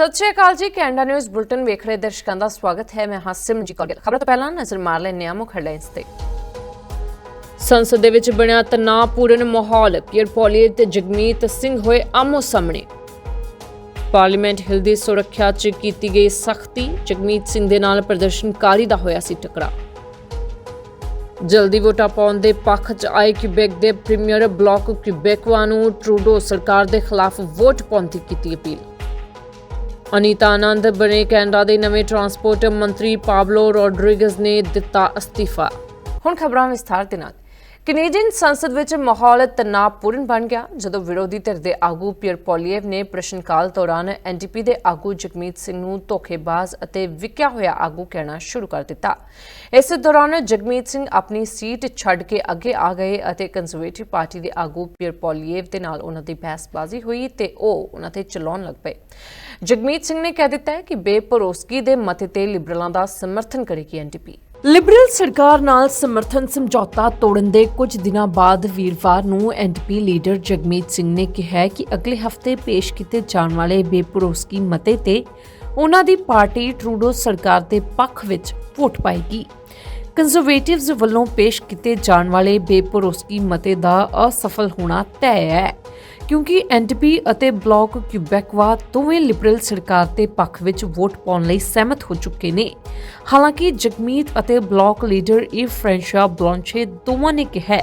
ਸਤਿ ਸ਼੍ਰੀ ਅਕਾਲ ਜੀ, Canada news bulletin ਵੇਖ ਰਹੇ ਦਰਸ਼ਕਾਂ ਦਾ ਸਵਾਗਤ ਹੈ। ਮੈਂ ਹਾਂ ਸਿਮਰਜੀਤ ਕੌਰ। ਖਬਰਾਂ ਤੋਂ ਪਹਿਲਾਂ ਨਜ਼ਰ ਮਾਰ ਲੈਂਦੇ ਹਾਂ ਮੁੱਖ ਹੈਡਲਾਈਨਸ ਤੇ। ਸੰਸਦ ਦੇ ਵਿੱਚ ਬਣਿਆ ਤਣਾਅਪੂਰਨ ਮਾਹੌਲ। ਪੀਅਰ ਪੋਲੀਏ ਤੇ ਜਗਮੀਤ ਸਿੰਘ ਹੋਏ ਆਮੋ ਸਾਹਮਣੇ। ਪਾਰਲੀਮੈਂਟ ਹਿਲ ਦੀ ਸੁਰੱਖਿਆ 'ਚ ਕੀਤੀ ਗਈ ਸਖਤੀ। ਜਗਮੀਤ ਸਿੰਘ ਦੇ ਨਾਲ ਪ੍ਰਦਰਸ਼ਨਕਾਰੀ ਦਾ ਹੋਇਆ ਸੀ ਟਕਰਾ ਜਲਦੀ ਵੋਟਾਂ ਪਾਉਣ ਦੇ ਪੱਖ 'ਚ ਆਏ ਕਿਊਬੈਕ ਦੇ ਪ੍ਰੀਮੀਅਰ ਬਲਾਕ ਕਿਊਬੈਕਵਾ ਨੂੰ ਟਰੂਡੋ ਸਰਕਾਰ ਦੇ ਖਿਲਾਫ ਵੋਟ ਪਾਉਣ ਦੀ ਕੀਤੀ ਅਪੀਲ। ਅਨੀਤਾ ਆਨੰਦ ਬਣੇ ਕੈਨੇਡਾ ਦੇ ਨਵੇਂ ਟਰਾਂਸਪੋਰਟ ਮੰਤਰੀ ਪਾਬਲੋ ਰੋਡਰੀਗਜ਼ ਨੇ ਦਿੱਤਾ ਅਸਤੀਫਾ। ਹੁਣ ਖਬਰਾਂ ਵਿਸਥਾਰ ਦੇ ਨਾਲ। ਕੈਨੇਡੀਅਨ ਸੰਸਦ ਵਿੱਚ ਮਾਹੌਲ ਤਣਾਅਪੂਰਨ ਬਣ ਗਿਆ, ਜਦੋਂ ਵਿਰੋਧੀ ਧਿਰ ਦੇ ਆਗੂ ਪੀਅਰ ਪੋਲੀਏਵ ਨੇ ਪ੍ਰਸ਼ਨ ਕਾਲ ਦੌਰਾਨ ਐਨਡੀਪੀ ਦੇ ਆਗੂ ਜਗਮੀਤ ਸਿੰਘ ਨੂੰ ਧੋਖੇਬਾਜ਼ ਅਤੇ ਵਿਕਿਆ ਹੋਇਆ ਆਗੂ ਕਹਿਣਾ ਸ਼ੁਰੂ ਕਰ ਦਿੱਤਾ। ਇਸ ਦੌਰਾਨ ਜਗਮੀਤ ਸਿੰਘ ਆਪਣੀ ਸੀਟ ਛੱਡ ਕੇ ਅੱਗੇ ਆ ਗਏ ਅਤੇ ਕੰਜ਼ਰਵੇਟਿਵ ਪਾਰਟੀ ਦੇ ਆਗੂ ਪੀਅਰ ਪੋਲੀਏਵ ਦੇ ਨਾਲ ਉਹਨਾਂ ਦੀ ਬਹਿਸਬਾਜ਼ੀ ਹੋਈ ਤੇ ਉਹ ਉਹਨਾਂ ਤੇ ਚਲਾਉਣ ਲੱਗ ਪਏ। ਜਗਮੀਤ ਸਿੰਘ ਨੇ ਕਹਿ ਦਿੱਤਾ ਹੈ ਕਿ ਬੇਭਰੋਸਗੀ ਦੇ ਮਤੇ ਤੇ ਲਿਬਰਲਾਂ ਦਾ ਸਮਰਥਨ ਕਰੇਗੀ ਐਨਡੀਪੀ ਲਿਬਰਲ ਸਰਕਾਰ ਨਾਲ ਸਮਰਥਨ ਸਮਝੌਤਾ ਤੋੜਨ ਦੇ ਕੁਝ ਦਿਨਾਂ ਬਾਅਦ ਵੀਰਵਾਰ ਨੂੰ ਐਨਡੀਪੀ ਲੀਡਰ ਜਗਮੀਤ ਸਿੰਘ ਨੇ ਕਿਹਾ ਕਿ ਅਗਲੇ ਹਫ਼ਤੇ ਪੇਸ਼ ਕੀਤੇ ਜਾਣ ਵਾਲੇ ਬੇਭਰੋਸਗੀ ਮਤੇ ਤੇ ਉਹਨਾਂ ਦੀ ਪਾਰਟੀ ਟਰੂਡੋ ਸਰਕਾਰ ਦੇ ਪੱਖ ਵਿੱਚ ਵੋਟ ਪਾਏਗੀ। ਕੰਜ਼ਰਵੇਟਿਵਜ਼ ਵੱਲੋਂ ਪੇਸ਼ ਕੀਤੇ ਜਾਣ ਵਾਲੇ ਬੇਪਰੋਸਕੀ ਮਤੇ ਦਾ ਅਸਫਲ ਹੋਣਾ ਤੈਅ ਹੈ। ਕਿਉਂਕਿ ਐਨਡੀਪੀ ਅਤੇ ਬਲਾਕ ਕਿਊਬੈਕਵਾ ਦੋਵੇਂ ਲਿਬਰਲ ਸਰਕਾਰ ਦੇ ਪੱਖ ਵਿੱਚ ਵੋਟ ਪਾਉਣ ਲਈ ਸਹਿਮਤ ਹੋ ਚੁੱਕੇ ਨੇ। ਹਾਲਾਂਕਿ ਜਗਮੀਤ ਅਤੇ ਬਲਾਕ ਲੀਡਰ ਈ ਫ੍ਰੈਂਸ਼ਾ ਬਲੌਂਚੇ ਦੋਵਾਂ ਨੇ ਕਿਹਾ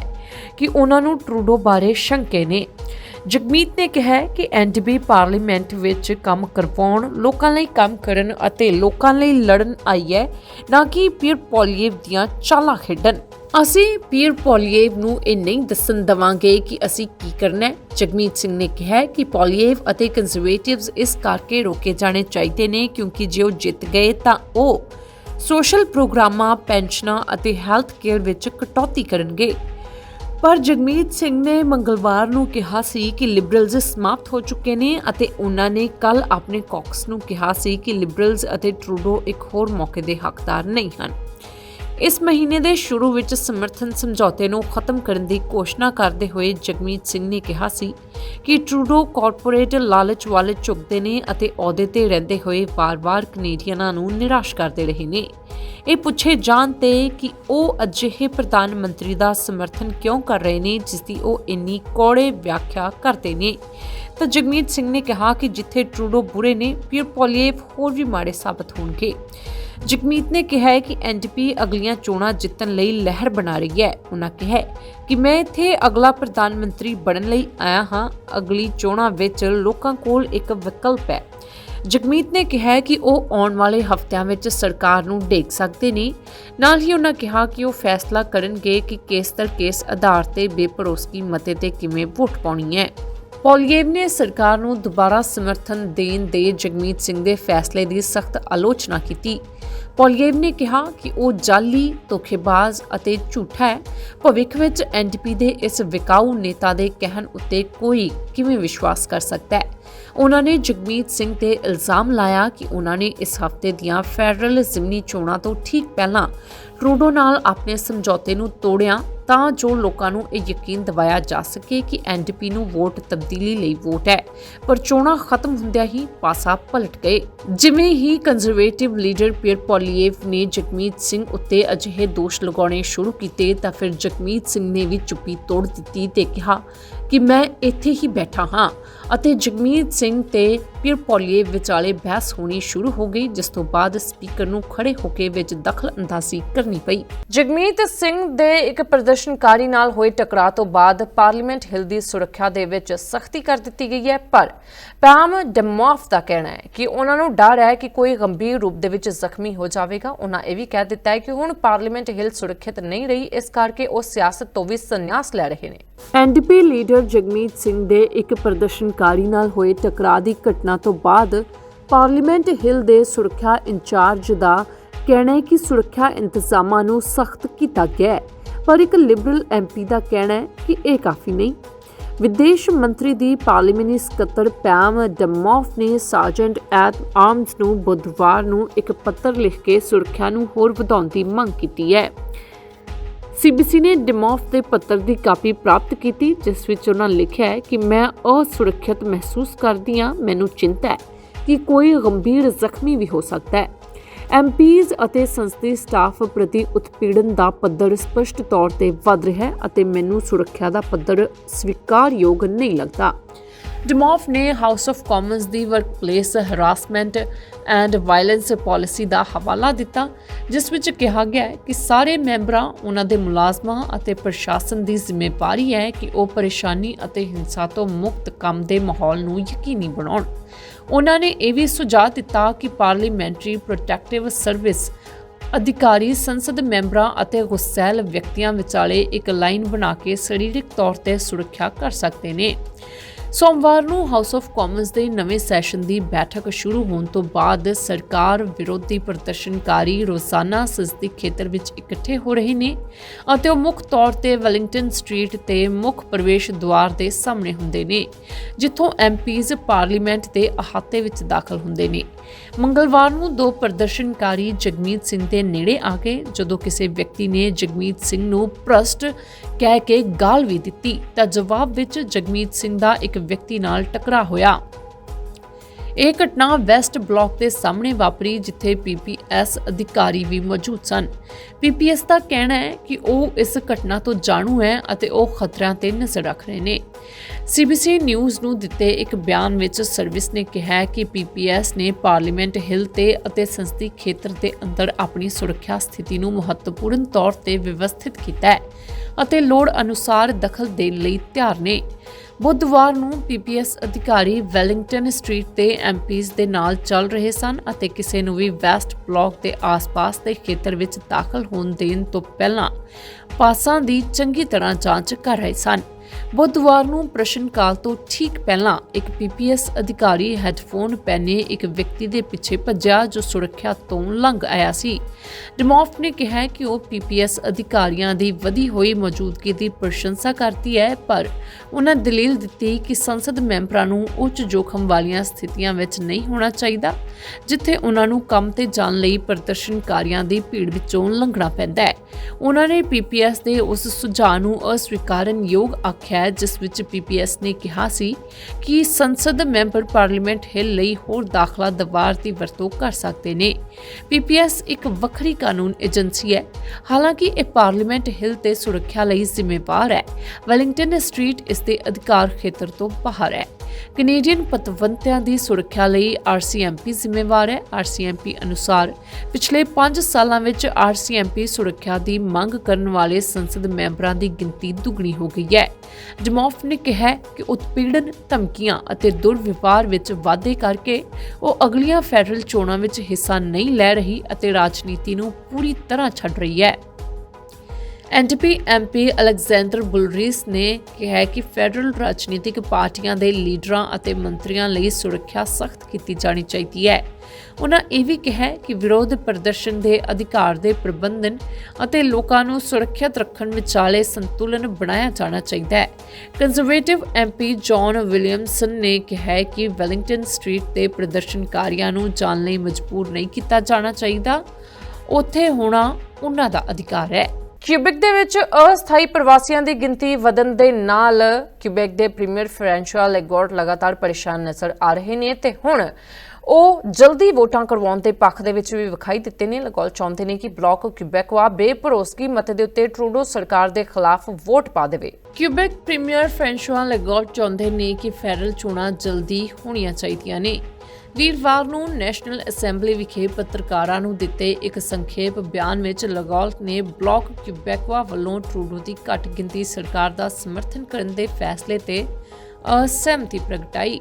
ਕਿ ਉਹਨਾਂ ਨੂੰ ਟਰੂਡੋ ਬਾਰੇ ਸ਼ੰਕੇ ਨੇ। ਜਗਮੀਤ ਨੇ ਕਿਹਾ ਹੈ ਕਿ ਐਨਡੀਪੀ ਪਾਰਲੀਮੈਂਟ ਵਿੱਚ ਕੰਮ ਕਰਵਾਉਣ, ਲੋਕਾਂ ਲਈ ਕੰਮ ਕਰਨ ਅਤੇ ਲੋਕਾਂ ਲਈ ਲੜਨ ਆਈ ਹੈ, ਨਾ ਕਿ ਪੀਰ ਪੋਲੀਏਵ ਦੀਆਂ ਚਾਲਾਂ ਖੇਡਣ। ਅਸੀਂ ਪੀਰ ਪੋਲੀਏਵ ਨੂੰ ਇਹ ਨਹੀਂ ਦੱਸਣ ਦਵਾਂਗੇ ਕਿ ਅਸੀਂ ਕੀ ਕਰਨਾ ਹੈ। ਜਗਮੀਤ ਸਿੰਘ ਨੇ ਕਿਹਾ ਕਿ ਪੋਲੀਏਵ ਅਤੇ ਕੰਜ਼ਰਵੇਟਿਵਜ਼ ਇਸ ਕਰਕੇ ਰੋਕੇ ਜਾਣੇ ਚਾਹੀਦੇ ਨੇ ਕਿਉਂਕਿ ਜੇ ਉਹ ਜਿੱਤ ਗਏ ਤਾਂ ਉਹ ਸੋਸ਼ਲ ਪ੍ਰੋਗਰਾਮਾਂ, ਪੈਨਸ਼ਨਾਂ ਅਤੇ ਹੈਲਥ ਕੇਅਰ ਵਿੱਚ ਕਟੌਤੀ ਕਰਨਗੇ। ਪਰ ਜਗਮੀਤ ਸਿੰਘ ਨੇ ਮੰਗਲਵਾਰ ਨੂੰ ਕਿਹਾ ਸੀ ਕਿ ਲਿਬਰਲਜ਼ ਸਮਾਪਤ ਹੋ ਚੁੱਕੇ ਨੇ ਅਤੇ ਉਹਨਾਂ ਨੇ ਕੱਲ ਆਪਣੇ ਕੌਕਸ ਨੂੰ ਕਿਹਾ ਸੀ ਕਿ ਲਿਬਰਲਜ਼ ਅਤੇ ਟਰੂਡੋ ਇੱਕ ਹੋਰ ਮੌਕੇ ਦੇ ਹੱਕਦਾਰ ਨਹੀਂ ਹਨ। ਇਸ ਮਹੀਨੇ ਦੇ ਸ਼ੁਰੂ ਵਿੱਚ ਸਮਰਥਨ ਸਮਝੌਤੇ ਨੂੰ ਖਤਮ ਕਰਨ ਦੀ ਘੋਸ਼ਣਾ ਕਰਦੇ ਹੋਏ ਜਗਮੀਤ ਸਿੰਘ ਨੇ ਕਿਹਾ ਸੀ ਕਿ ਟਰੂਡੋ ਕਾਰਪੋਰੇਟ ਲਾਲਚ ਵੱਲ ਝੁਕਦੇ ਨੇ ਅਤੇ ਅਹੁਦੇ ਤੇ ਰਹਿੰਦੇ ਹੋਏ ਵਾਰ-ਵਾਰ ਕੈਨੇਡੀਅਨਾਂ ਨੂੰ ਨਿਰਾਸ਼ ਕਰਦੇ ਰਹੇ ਨੇ। ਇਹ ਪੁੱਛੇ ਜਾਣ ਤੇ ਕਿ ਉਹ ਅਜਿਹੇ ਪ੍ਰਧਾਨ ਮੰਤਰੀ ਦਾ ਸਮਰਥਨ ਕਿਉਂ ਕਰ ਰਹੇ ਨੇ, ਜਿਸ ਦੀ ਉਹ ਇੰਨੀ ਕੌੜੇ ਵਿਆਖਿਆ ਕਰਦੇ ਨੇ। ਤਾਂ ਜਗਮੀਤ ਸਿੰਘ ਨੇ ਕਿਹਾ ਕਿ ਜਿੱਥੇ ਟਰੂਡੋ ਬੁਰੇ ਨੇ ਪੀਰ ਪੋਲੀਏ ਹੋਰ ਵੀ ਮਾੜੇ ਸਾਬਤ ਹੋਣਗੇ। ਜਗਮੀਤ ਨੇ ਕਿਹਾ ਹੈ ਕਿ ਐਨਡੀਪੀ ਅਗਲੀਆਂ ਚੋਣਾਂ ਜਿੱਤਣ ਲਈ ਲਹਿਰ ਬਣਾ ਰਹੀ ਹੈ। ਉਹਨਾਂ ਕਿਹਾ ਕਿ ਮੈਂ ਇੱਥੇ ਅਗਲਾ ਪ੍ਰਧਾਨ ਮੰਤਰੀ ਬਣਨ ਲਈ ਆਇਆ ਹਾਂ। ਅਗਲੀ ਚੋਣਾਂ ਵਿੱਚ ਲੋਕਾਂ ਕੋਲ ਇੱਕ ਵਿਕਲਪ ਹੈ। ਜਗਮੀਤ ਨੇ ਕਿਹਾ ਕਿ ਉਹ ਆਉਣ ਵਾਲੇ ਹਫ਼ਤਿਆਂ ਵਿੱਚ ਸਰਕਾਰ ਨੂੰ ਡੇਗ ਸਕਦੇ ਨੇ। ਨਾਲ ਹੀ ਉਹਨਾਂ ਕਿਹਾ ਕਿ ਉਹ ਫੈਸਲਾ ਕਰਨਗੇ ਕਿ ਕੇਸ ਤਰ ਕੇਸ ਆਧਾਰ ਤੇ ਬੇਪਰੋਸਕੀ ਮਤੇ ਤੇ ਕਿਵੇਂ ਵੋਟ ਪਾਉਣੀ ਹੈ। ਪੋਲੀਏਵ ਨੇ ਸਰਕਾਰ ਨੂੰ ਦੁਬਾਰਾ ਸਮਰਥਨ ਦੇਣ ਦੇ ਜਗਮੀਤ ਸਿੰਘ ਦੇ ਫੈਸਲੇ ਦੀ ਸਖਤ ਆਲੋਚਨਾ ਕੀਤੀ। ਪੋਲੀਏਵ ਨੇ ਕਿਹਾ ਕਿ ਉਹ ਜਾਲੀ, ਧੋਖੇਬਾਜ਼ ਅਤੇ ਝੂਠਾ ਹੈ। ਭਵਿੱਖ ਵਿੱਚ ਐਨਡੀਪੀ ਦੇ ਇਸ ਵਿਕਾਊ ਨੇਤਾ ਦੇ ਕਹਿਣ ਉੱਤੇ ਕੋਈ ਕਿਵੇਂ ਵਿਸ਼ਵਾਸ ਕਰ ਸਕਦਾ ਹੈ? ਉਹਨਾਂ ਨੇ ਜਗਮੀਤ ਸਿੰਘ ਤੇ ਇਲਜ਼ਾਮ ਲਾਇਆ ਕਿ ਉਹਨਾਂ ਨੇ ਇਸ ਹਫ਼ਤੇ ਦੀਆਂ ਫੈਡਰਲ ਜ਼ਿਮਨੀ ਚੋਣਾਂ ਤੋਂ ਠੀਕ ਪਹਿਲਾਂ ਟਰੂਡੋ ਨਾਲ ਆਪਣੇ ਸਮਝੌਤੇ ਨੂੰ ਤੋੜਿਆ ਤਾਂ ਜੋ ਲੋਕਾਂ ਨੂੰ ਇਹ ਯਕੀਨ ਦਿਵਾਇਆ ਜਾ ਸਕੇ ਕਿ ਐਨਡੀਪੀ ਨੂੰ ਵੋਟ ਤਬਦੀਲੀ ਲਈ ਵੋਟ ਹੈ। ਪਰ ਚੋਣਾਂ ਖਤਮ ਹੁੰਦਿਆਂ ਹੀ ਪਾਸਾ ਪਲਟ ਗਏ। ਜਿਵੇਂ ਹੀ ਕੰਜ਼ਰਵੇਟਿਵ ਲੀਡਰ ਪੀਅਰ ਪੋਲੀਏਵ ਨੇ ਜਗਮੀਤ ਸਿੰਘ ਉੱਤੇ ਅਜਿਹੇ ਦੋਸ਼ ਲਗਾਉਣੇ ਸ਼ੁਰੂ ਕੀਤੇ ਤਾਂ ਫਿਰ ਜਗਮੀਤ ਸਿੰਘ ਨੇ ਵੀ ਚੁੱਪੀ ਤੋੜ ਦਿੱਤੀ ਤੇ ਕਿਹਾ ਕਿ ਮੈਂ ਇੱਥੇ ਹੀ ਬੈਠਾ ਹਾਂ। ਅਤੇ ਜਗਮੀਤ ਸਿੰਘ ਤੇ ਪੀਰ ਪੋਲੀਏਵ ਵਿਚਾਲੇ ਬਹਿਸ ਹੋਣੀ ਸ਼ੁਰੂ ਹੋ ਗਈ ਜਿਸ ਤੋਂ ਬਾਅਦ ਸਪੀਕਰ ਨੂੰ ਖੜੇ ਹੋ ਕੇ ਵਿੱਚ ਦਖਲ ਅੰਦਾਜ਼ੀ ਕਰਨੀ ਪਈ। ਜਗਮੀਤ ਸਿੰਘ ਦੇ ਇੱਕ ਪ੍ਰਦਰਸ਼ਨਕਾਰੀ ਨਾਲ ਹੋਏ ਟਕਰਾਅ ਤੋਂ ਬਾਅਦ ਪਾਰਲੀਮੈਂਟ ਹਿਲ ਦੀ ਸੁਰੱਖਿਆ ਦੇ ਵਿੱਚ ਸਖਤੀ ਕਰ ਦਿੱਤੀ ਗਈ ਹੈ ਪਰ ਪੈਮ ਡੈਮੋਫ ਦਾ ਕਹਿਣਾ ਹੈ ਕਿ ਉਹਨਾਂ ਨੂੰ ਡਰ ਹੈ ਕਿ ਕੋਈ ਗੰਭੀਰ ਰੂਪ ਦੇ ਵਿੱਚ ਜ਼ਖਮੀ ਹੋ ਜਾਵੇਗਾ। ਉਹਨਾਂ ਇਹ ਵੀ ਕਹਿ ਦਿੱਤਾ ਹੈ ਕਿ ਹੁਣ ਪਾਰਲੀਮੈਂਟ ਹਿਲ ਸੁਰੱਖਿਅਤ ਨਹੀਂ ਰਹੀ ਇਸ ਕਰਕੇ ਉਹ ਸਿਆਸਤ ਤੋਂ ਵੀ ਸੰਨਿਆਸ ਲੈ ਰਹੇ ਨੇ। ਐਨਡੀਪੀ ਲੀਡਰ ਜਗਮੀਤ ਸਿੰਘ ਦੇ ਇੱਕ ਪ੍ਰਦਰਸ਼ਨਕਾਰੀ ਨਾਲ ਹੋਏ ਟਕਰਾਅ ਦੀ ਘਟਨਾ ਤੋਂ ਬਾਅਦ ਪਾਰਲੀਮੈਂਟ ਹਿਲ ਦੇ ਸੁਰੱਖਿਆ ਇੰਚਾਰਜ ਦਾ ਕਹਿਣਾ ਹੈ ਕਿ ਸੁਰੱਖਿਆ ਇੰਤਜ਼ਾਮਾਂ ਨੂੰ ਸਖਤ ਕੀਤਾ ਗਿਆ ਹੈ, ਪਰ ਇੱਕ ਲਿਬਰਲ ਐਮਪੀ ਦਾ ਕਹਿਣਾ ਹੈ ਕਿ ਇਹ ਕਾਫੀ ਨਹੀਂ। ਵਿਦੇਸ਼ ਮੰਤਰੀ ਦੀ ਪਾਰਲੀਮੈਂਟਰੀ ਸਕੱਤਰ ਪੈਮ ਡਮੋਫ ਨੇ ਸਾਰਜੈਂਟ ਐਟ ਆਰਮਸ ਨੂੰ ਬੁੱਧਵਾਰ ਨੂੰ ਇੱਕ ਪੱਤਰ ਲਿਖ ਕੇ ਸੁਰੱਖਿਆ ਨੂੰ ਹੋਰ ਵਧਾਉਣ ਦੀ ਮੰਗ ਕੀਤੀ ਹੈ। ਸੀਬੀਸੀ ਨੇ ਡਿਮੋਫ ਦੇ ਪੱਤਰ ਦੀ ਕਾਪੀ ਪ੍ਰਾਪਤ ਕੀਤੀ, ਜਿਸ ਵਿੱਚ ਉਹਨਾਂ ਲਿਖਿਆ ਹੈ ਕਿ ਮੈਂ ਅਸੁਰੱਖਿਅਤ ਮਹਿਸੂਸ ਕਰਦੀ ਹਾਂ, ਮੈਨੂੰ ਚਿੰਤਾ ਹੈ ਕਿ ਕੋਈ ਗੰਭੀਰ ਜ਼ਖਮੀ ਵੀ ਹੋ ਸਕਦਾ ਹੈ। ਐਮਪੀਜ਼ ਅਤੇ ਸੰਸਦੀ ਸਟਾਫ ਪ੍ਰਤੀ ਉਤਪੀੜਨ ਦਾ ਪੱਧਰ ਸਪਸ਼ਟ ਤੌਰ ਤੇ ਵੱਧ ਰਿਹਾ ਹੈ ਅਤੇ ਮੈਨੂੰ ਸੁਰੱਖਿਆ ਦਾ ਪੱਧਰ ਸਵੀਕਾਰਯੋਗ ਨਹੀਂ ਲੱਗਦਾ। ਡਿਮੋਫ ਨੇ house of Commons the workplace harassment and violence policy ਦਾ ਹਵਾਲਾ ਦਿੱਤਾ, ਜਿਸ ਵਿੱਚ ਕਿਹਾ ਗਿਆ ਹੈ ਕਿ ਸਾਰੇ ਮੈਂਬਰਾਂ, ਉਹਨਾਂ ਦੇ ਮੁਲਾਜ਼ਮਾਂ ਅਤੇ ਪ੍ਰਸ਼ਾਸਨ ਦੀ ਜ਼ਿੰਮੇਵਾਰੀ ਹੈ ਕਿ ਉਹ ਪਰੇਸ਼ਾਨੀ ਅਤੇ ਹਿੰਸਾ ਤੋਂ ਮੁਕਤ ਕੰਮ ਦੇ ਮਾਹੌਲ ਨੂੰ ਯਕੀਨੀ ਬਣਾਉਣ। ਉਹਨਾਂ ਨੇ ਇਹ ਵੀ ਸੁਝਾਅ ਦਿੱਤਾ ਕਿ ਪਾਰਲੀਮੈਂਟਰੀ ਪ੍ਰੋਟੈਕਟਿਵ ਸਰਵਿਸ ਅਧਿਕਾਰੀ, ਸੰਸਦ ਮੈਂਬਰਾਂ ਅਤੇ ਗੁਸੈਲ ਵਿਅਕਤੀਆਂ ਵਿਚਾਲੇ ਇੱਕ ਲਾਈਨ ਬਣਾ ਕੇ ਸਰੀਰਕ ਤੌਰ ਤੇ ਸੁਰੱਖਿਆ ਕਰ ਸਕਦੇ ਨੇ। ਸੋਮਵਾਰ ਨੂੰ ਹਾਊਸ ਆਫ ਕਾਮਨਸ ਦੇ ਨਵੇਂ ਸੈਸ਼ਨ ਦੀ ਬੈਠਕ ਸ਼ੁਰੂ ਹੋਣ ਤੋਂ ਬਾਅਦ ਸਰਕਾਰ ਵਿਰੋਧੀ ਪ੍ਰਦਰਸ਼ਨਕਾਰੀ ਰੋਜ਼ਾਨਾ ਸਸਤੀ ਖੇਤਰ ਵਿੱਚ ਇਕੱਠੇ ਹੋ ਰਹੇ ਨੇ ਅਤੇ ਉਹ ਮੁੱਖ ਤੌਰ ਤੇ ਵੈਲਿੰਗਟਨ ਸਟਰੀਟ ਤੇ ਮੁੱਖ ਪ੍ਰਵੇਸ਼ ਦੁਆਰ ਦੇ ਸਾਹਮਣੇ ਹੁੰਦੇ ਨੇ, ਜਿੱਥੋਂ ਐਮਪੀਜ਼ ਪਾਰਲੀਮੈਂਟ ਦੇ ਅਹਾਤੇ ਵਿੱਚ ਦਾਖਲ ਹੁੰਦੇ ਨੇ। ਮੰਗਲਵਾਰ ਨੂੰ ਦੋ ਪ੍ਰਦਰਸ਼ਨਕਾਰੀ ਜਗਮੀਤ ਸਿੰਘ ਦੇ ਨੇੜੇ ਆ ਗਏ, ਜਦੋਂ ਕਿਸੇ ਵਿਅਕਤੀ ਨੇ ਜਗਮੀਤ ਸਿੰਘ ਨੂੰ ਭ੍ਰਸ਼ਟ ਕਹਿ ਕੇ ਗਾਲ ਵੀ ਦਿੱਤੀ ਤਾਂ ਜਵਾਬ ਵਿੱਚ ਜਗਮੀਤ ਸਿੰਘ ਦਾ ਇੱਕ ਵਿਅਕਤੀ ਨਾਲ ਟਕਰਾ ਹੋਇਆ। ਇਹ ਘਟਨਾ ਵੈਸਟ ਬਲਾਕ ਦੇ ਸਾਹਮਣੇ ਵਾਪਰੀ, ਜਿੱਥੇ ਪੀਪੀਐਸ ਅਧਿਕਾਰੀ ਵੀ ਮੌਜੂਦ ਸਨ। ਪੀਪੀਐਸ ਦਾ ਕਹਿਣਾ ਹੈ ਕਿ ਉਹ ਇਸ ਘਟਨਾ ਤੋਂ ਜਾਣੂ ਹੈ ਅਤੇ ਉਹ ਖਤਰਿਆਂ ਤੇ ਨਜ਼ਰ ਰੱਖ ਰਹੇ ਨੇ। ਸੀਬੀਸੀ ਨਿਊਜ਼ ਨੂੰ ਦਿੱਤੇ ਇੱਕ ਬਿਆਨ ਵਿੱਚ ਸਰਵਿਸ ਨੇ ਕਿਹਾ ਹੈ ਕਿ ਪੀਪੀਐਸ ਨੇ ਪਾਰਲੀਮੈਂਟ ਹਿੱਲ ਤੇ ਅਤੇ ਸੰਸਦੀ ਖੇਤਰ ਦੇ ਅੰਦਰ ਆਪਣੀ ਸੁਰੱਖਿਆ ਸਥਿਤੀ ਨੂੰ ਮਹੱਤਵਪੂਰਨ ਤੌਰ ਤੇ ਵਿਵਸਥਿਤ ਕੀਤਾ ਹੈ ਅਤੇ ਲੋੜ ਅਨੁਸਾਰ ਦਖਲ ਦੇਣ ਲਈ ਤਿਆਰ ਨੇ। ਬੁੱਧਵਾਰ ਨੂੰ ਪੀਪੀਐਸ ਅਧਿਕਾਰੀ ਵੈਲਿੰਗਟਨ ਸਟਰੀਟ ਤੇ ਐਮਪੀਜ਼ ਦੇ ਨਾਲ ਚੱਲ ਰਹੇ ਸਨ ਅਤੇ ਕਿਸੇ ਨੂੰ ਵੀ ਵੈਸਟ ਬਲਾਕ ਦੇ ਆਸ-ਪਾਸ ਦੇ ਖੇਤਰ ਵਿੱਚ ਦਾਖਲ ਹੋਣ ਦੇਣ ਤੋਂ ਪਹਿਲਾਂ ਪਾਸਾਂ ਦੀ ਚੰਗੀ ਤਰ੍ਹਾਂ ਜਾਂਚ ਕਰ ਰਹੇ ਸਨ। ਬੁੱਧਵਾਰ ਨੂੰ ਪ੍ਰਸ਼ਨ ਕਾਲ ਤੋਂ ਠੀਕ ਪਹਿਲਾਂ ਇੱਕ ਪੀਪੀਐਸ ਅਧਿਕਾਰੀ ਹੈੱਡਫੋਨ ਪਹਿਨੇ ਇੱਕ ਵਿਅਕਤੀ ਦੇ ਪਿੱਛੇ ਭੱਜਿਆ, ਜੋ ਸੁਰੱਖਿਆ ਤੋਂ ਲੰਘ ਆਇਆ ਸੀ। ਡਿਮੋਫ ਨੇ ਕਿਹਾ ਕਿ ਉਹ ਪੀਪੀਐਸ ਅਧਿਕਾਰੀਆਂ ਦੀ ਵਧੀ ਹੋਈ ਮੌਜੂਦਗੀ ਦੀ ਪ੍ਰਸ਼ੰਸਾ ਕਰਦੀ ਹੈ, ਪਰ ਉਹਨਾਂ ਦਲੀਲ ਦਿੱਤੀ ਕਿ ਸੰਸਦ ਮੈਂਬਰਾਂ ਨੂੰ ਉੱਚ ਜੋਖਮ ਵਾਲੀਆਂ ਸਥਿਤੀਆਂ ਵਿੱਚ ਨਹੀਂ ਹੋਣਾ ਚਾਹੀਦਾ, ਜਿੱਥੇ ਉਹਨਾਂ ਨੂੰ ਕੰਮ ਤੇ ਜਾਣ ਲਈ ਪ੍ਰਦਰਸ਼ਨਕਾਰੀਆਂ ਦੀ ਭੀੜ ਵਿੱਚੋਂ ਲੰਘਣਾ ਪੈਂਦਾ ਹੈ। ਉਹਨਾਂ ਨੇ ਪੀਪੀਐਸ ਦੇ ਉਸ ਸੁਝਾਅ ਨੂੰ ਅਸਵੀਕਾਰਨਯੋਗ ਆਖਿਆ ਹੈ, ਜਿਸ ਵਿੱਚ ਪੀਪੀਐਸ ਨੇ ਕਿਹਾ ਸੀ ਕਿ ਸੰਸਦ ਮੈਂਬਰ ਪਾਰਲੀਮੈਂਟ ਹਿੱਲ ਲਈ ਹੋਰ ਦਾਖਲਾ ਦਵਾਰ ਦੀ ਵਰਤੋਂ ਕਰ ਸਕਦੇ ਨੇ। ਪੀਪੀਐਸ ਇੱਕ ਵੱਖਰੀ ਕਾਨੂੰਨ ਏਜੰਸੀ ਹੈ। ਹਾਲਾਂਕਿ ਇਹ ਪਾਰਲੀਮੈਂਟ ਹਿੱਲ ਤੇ ਸੁਰੱਖਿਆ ਲਈ ਜ਼ਿੰਮੇਵਾਰ ਹੈ। ਵੈਲਿੰਗਟਨ ਸਟਰੀਟ ਇਸ ਦੇ ਅਧਿਕਾਰ ਖੇਤਰ ਤੋਂ ਬਾਹਰ ਹੈ। ਕੈਨੇਡੀਅਨ ਪਤਵੰਤਿਆਂ ਦੀ ਸੁਰੱਖਿਆ ਲਈ ਆਰਸੀਐਮਪੀ ਜ਼ਿੰਮੇਵਾਰ ਹੈ। ਆਰਸੀਐਮਪੀ ਅਨੁਸਾਰ ਪਿਛਲੇ 5 ਸਾਲਾਂ ਵਿੱਚ ਆਰਸੀਐਮਪੀ ਸੁਰੱਖਿਆ ਦੀ ਮੰਗ ਕਰਨ ਵਾਲੇ ਸੰਸਦ ਮੈਂਬਰਾਂ ਦੀ ਗਿਣਤੀ ਦੁੱਗਣੀ ਹੋ ਗਈ ਹੈ। ਜਮੋਫ ਨੇ ਕਿਹਾ ਕਿ ਉਤਪੀੜਨ ਧਮਕੀਆਂ ਅਤੇ ਦੁਰਵਿਵਹਾਰ ਵਿੱਚ ਵਾਧੇ ਕਰਕੇ ਉਹ ਅਗਲੀਆਂ ਫੈਡਰਲ ਚੋਣਾਂ ਵਿੱਚ ਹਿੱਸਾ ਨਹੀਂ ਲੈ ਰਹੀ ਅਤੇ ਰਾਜਨੀਤੀ ਨੂੰ ਪੂਰੀ ਤਰ੍ਹਾਂ ਛੱਡ ਰਹੀ ਹੈ। ਐਨਡੀਪੀ ਐਮਪੀ ਅਲੈਗਜ਼ੈਂਡਰ ਬੁਲਰੀਸ ਨੇ ਕਿਹਾ ਕਿ ਫੈਡਰਲ ਰਾਜਨੀਤਿਕ ਪਾਰਟੀਆਂ ਦੇ ਲੀਡਰਾਂ ਅਤੇ ਮੰਤਰੀਆਂ ਲਈ ਸੁਰੱਖਿਆ ਸਖਤ ਕੀਤੀ ਜਾਣੀ ਚਾਹੀਦੀ ਹੈ। ਉਹਨਾਂ ਇਹ ਵੀ ਕਿਹਾ ਕਿ ਵਿਰੋਧ ਪ੍ਰਦਰਸ਼ਨ ਦੇ ਅਧਿਕਾਰ ਦੇ ਪ੍ਰਬੰਧਨ ਅਤੇ ਲੋਕਾਂ ਨੂੰ ਸੁਰੱਖਿਅਤ ਰੱਖਣ ਵਿਚਾਲੇ ਸੰਤੁਲਨ ਬਣਾਇਆ ਜਾਣਾ ਚਾਹੀਦਾ ਹੈ। ਕੰਜ਼ਰਵੇਟਿਵ ਐਮਪੀ ਜੌਨ ਵਿਲੀਅਮਸਨ ਨੇ ਕਿਹਾ ਕਿ ਵੈਲਿੰਗਟਨ ਸਟਰੀਟ ਤੇ ਪ੍ਰਦਰਸ਼ਨਕਾਰੀਆਂ ਨੂੰ ਜਾਣ ਲਈ ਮਜਬੂਰ ਨਹੀਂ ਕੀਤਾ ਜਾਣਾ ਚਾਹੀਦਾ। ਉੱਥੇ ਹੋਣਾ ਉਹਨਾਂ ਦਾ ਅਧਿਕਾਰ ਹੈ। ਕਿਊਬਿਕ ਦੇ ਵਿੱਚ ਅਸਥਾਈ ਪ੍ਰਵਾਸੀਆਂ ਦੀ ਗਿਣਤੀ ਵਧਣ ਦੇ ਨਾਲ ਕਿਊਬਿਕ ਦੇ ਪ੍ਰੀਮੀਅਰ ਫ੍ਰੈਂਸ਼ੁਆ ਲੈਗੋਰਟ ਲਗਾਤਾਰ ਪਰੇਸ਼ਾਨ ਨਜ਼ਰ ਆ ਰਹੇ ਨੇ ਤੇ ਹੁਣ ਉਹ ਜਲਦੀ ਵੋਟਾਂ ਕਰਵਾਉਣ ਦੇ ਪੱਖ ਦੇ ਵਿੱਚ ਵੀ ਵਿਖਾਈ ਦਿੱਤੇ ਨੇ। ਲਗੌਲ ਚਾਹੁੰਦੇ ਨੇ ਕਿ ਬਲਾਕ ਕਿਊਬੈਕਵਾ ਬੇਪਰੋਸਗੀ ਮਤੇ ਦੇ ਉੱਤੇ ਟਰੂਡੋ ਸਰਕਾਰ ਦੇ ਖਿਲਾਫ ਵੋਟ ਪਾ ਦੇਵੇ। ਕਿਊਬੈਕ ਪ੍ਰੀਮੀਅਰ ਫ੍ਰੈਂਸ਼ੁਆ ਲੈਗੋਰਟ ਚਾਹੁੰਦੇ ਨੇ ਕਿ ਫੈਡਰਲ ਚੋਣਾਂ ਜਲਦੀ ਹੋਣੀਆਂ ਚਾਹੀਦੀਆਂ ਨੇ। ਵੀਰਵਾਰ ਨੂੰ ਨੈਸ਼ਨਲ ਅਸੈਂਬਲੀ ਵਿਖੇ ਪੱਤਰਕਾਰਾਂ ਨੂੰ ਦਿੱਤੇ ਇੱਕ ਸੰਖੇਪ ਬਿਆਨ ਵਿੱਚ ਲਗੌਲਟ ਨੇ ਬਲਾਕ ਕਿਊਬੈਕਵਾ ਵੱਲੋਂ ਟਰੂਡੋ ਦੀ ਘੱਟ ਗਿਣਤੀ ਸਰਕਾਰ ਦਾ ਸਮਰਥਨ ਕਰਨ ਦੇ ਫੈਸਲੇ ਤੇ ਅਸਹਿਮਤੀ ਪ੍ਰਗਟਾਈ।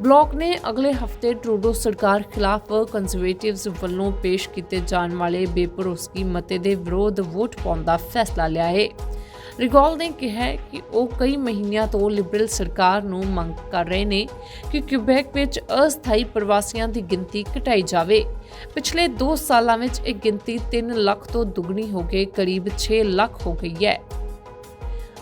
ਬਲਾਕ ਨੇ ਅਗਲੇ ਹਫ਼ਤੇ ਟਰੂਡੋ ਸਰਕਾਰ ਖਿਲਾਫ ਕੰਜ਼ਰਵੇਟਿਵਜ਼ ਵੱਲੋਂ ਪੇਸ਼ ਕੀਤੇ ਜਾਣ ਵਾਲੇ ਬੇਪਰੋਸਕੀ ਮਤੇ ਦੇ ਵਿਰੋਧ ਵੋਟ ਪਾਉਣ ਦਾ ਫੈਸਲਾ ਲਿਆ ਹੈ। ਰਿਗੋਲ ਨੇ ਕਿਹਾ ਕਿ ਉਹ ਕਈ ਮਹੀਨਿਆਂ ਤੋਂ ਲਿਬਰਲ ਸਰਕਾਰ ਨੂੰ ਮੰਗ ਕਰ ਰਹੇ ਨੇ ਕਿ ਕਿਊਬੈਕ ਵਿੱਚ ਅਸਥਾਈ ਪ੍ਰਵਾਸੀਆਂ ਦੀ ਗਿਣਤੀ ਘਟਾਈ ਜਾਵੇ ਪਿਛਲੇ 2 ਸਾਲਾਂ ਵਿੱਚ ਇਹ ਗਿਣਤੀ 3 ਲੱਖ ਤੋਂ ਦੁੱਗਣੀ ਹੋ ਕੇ ਕਰੀਬ 6 ਲੱਖ ਹੋ ਗਈ ਹੈ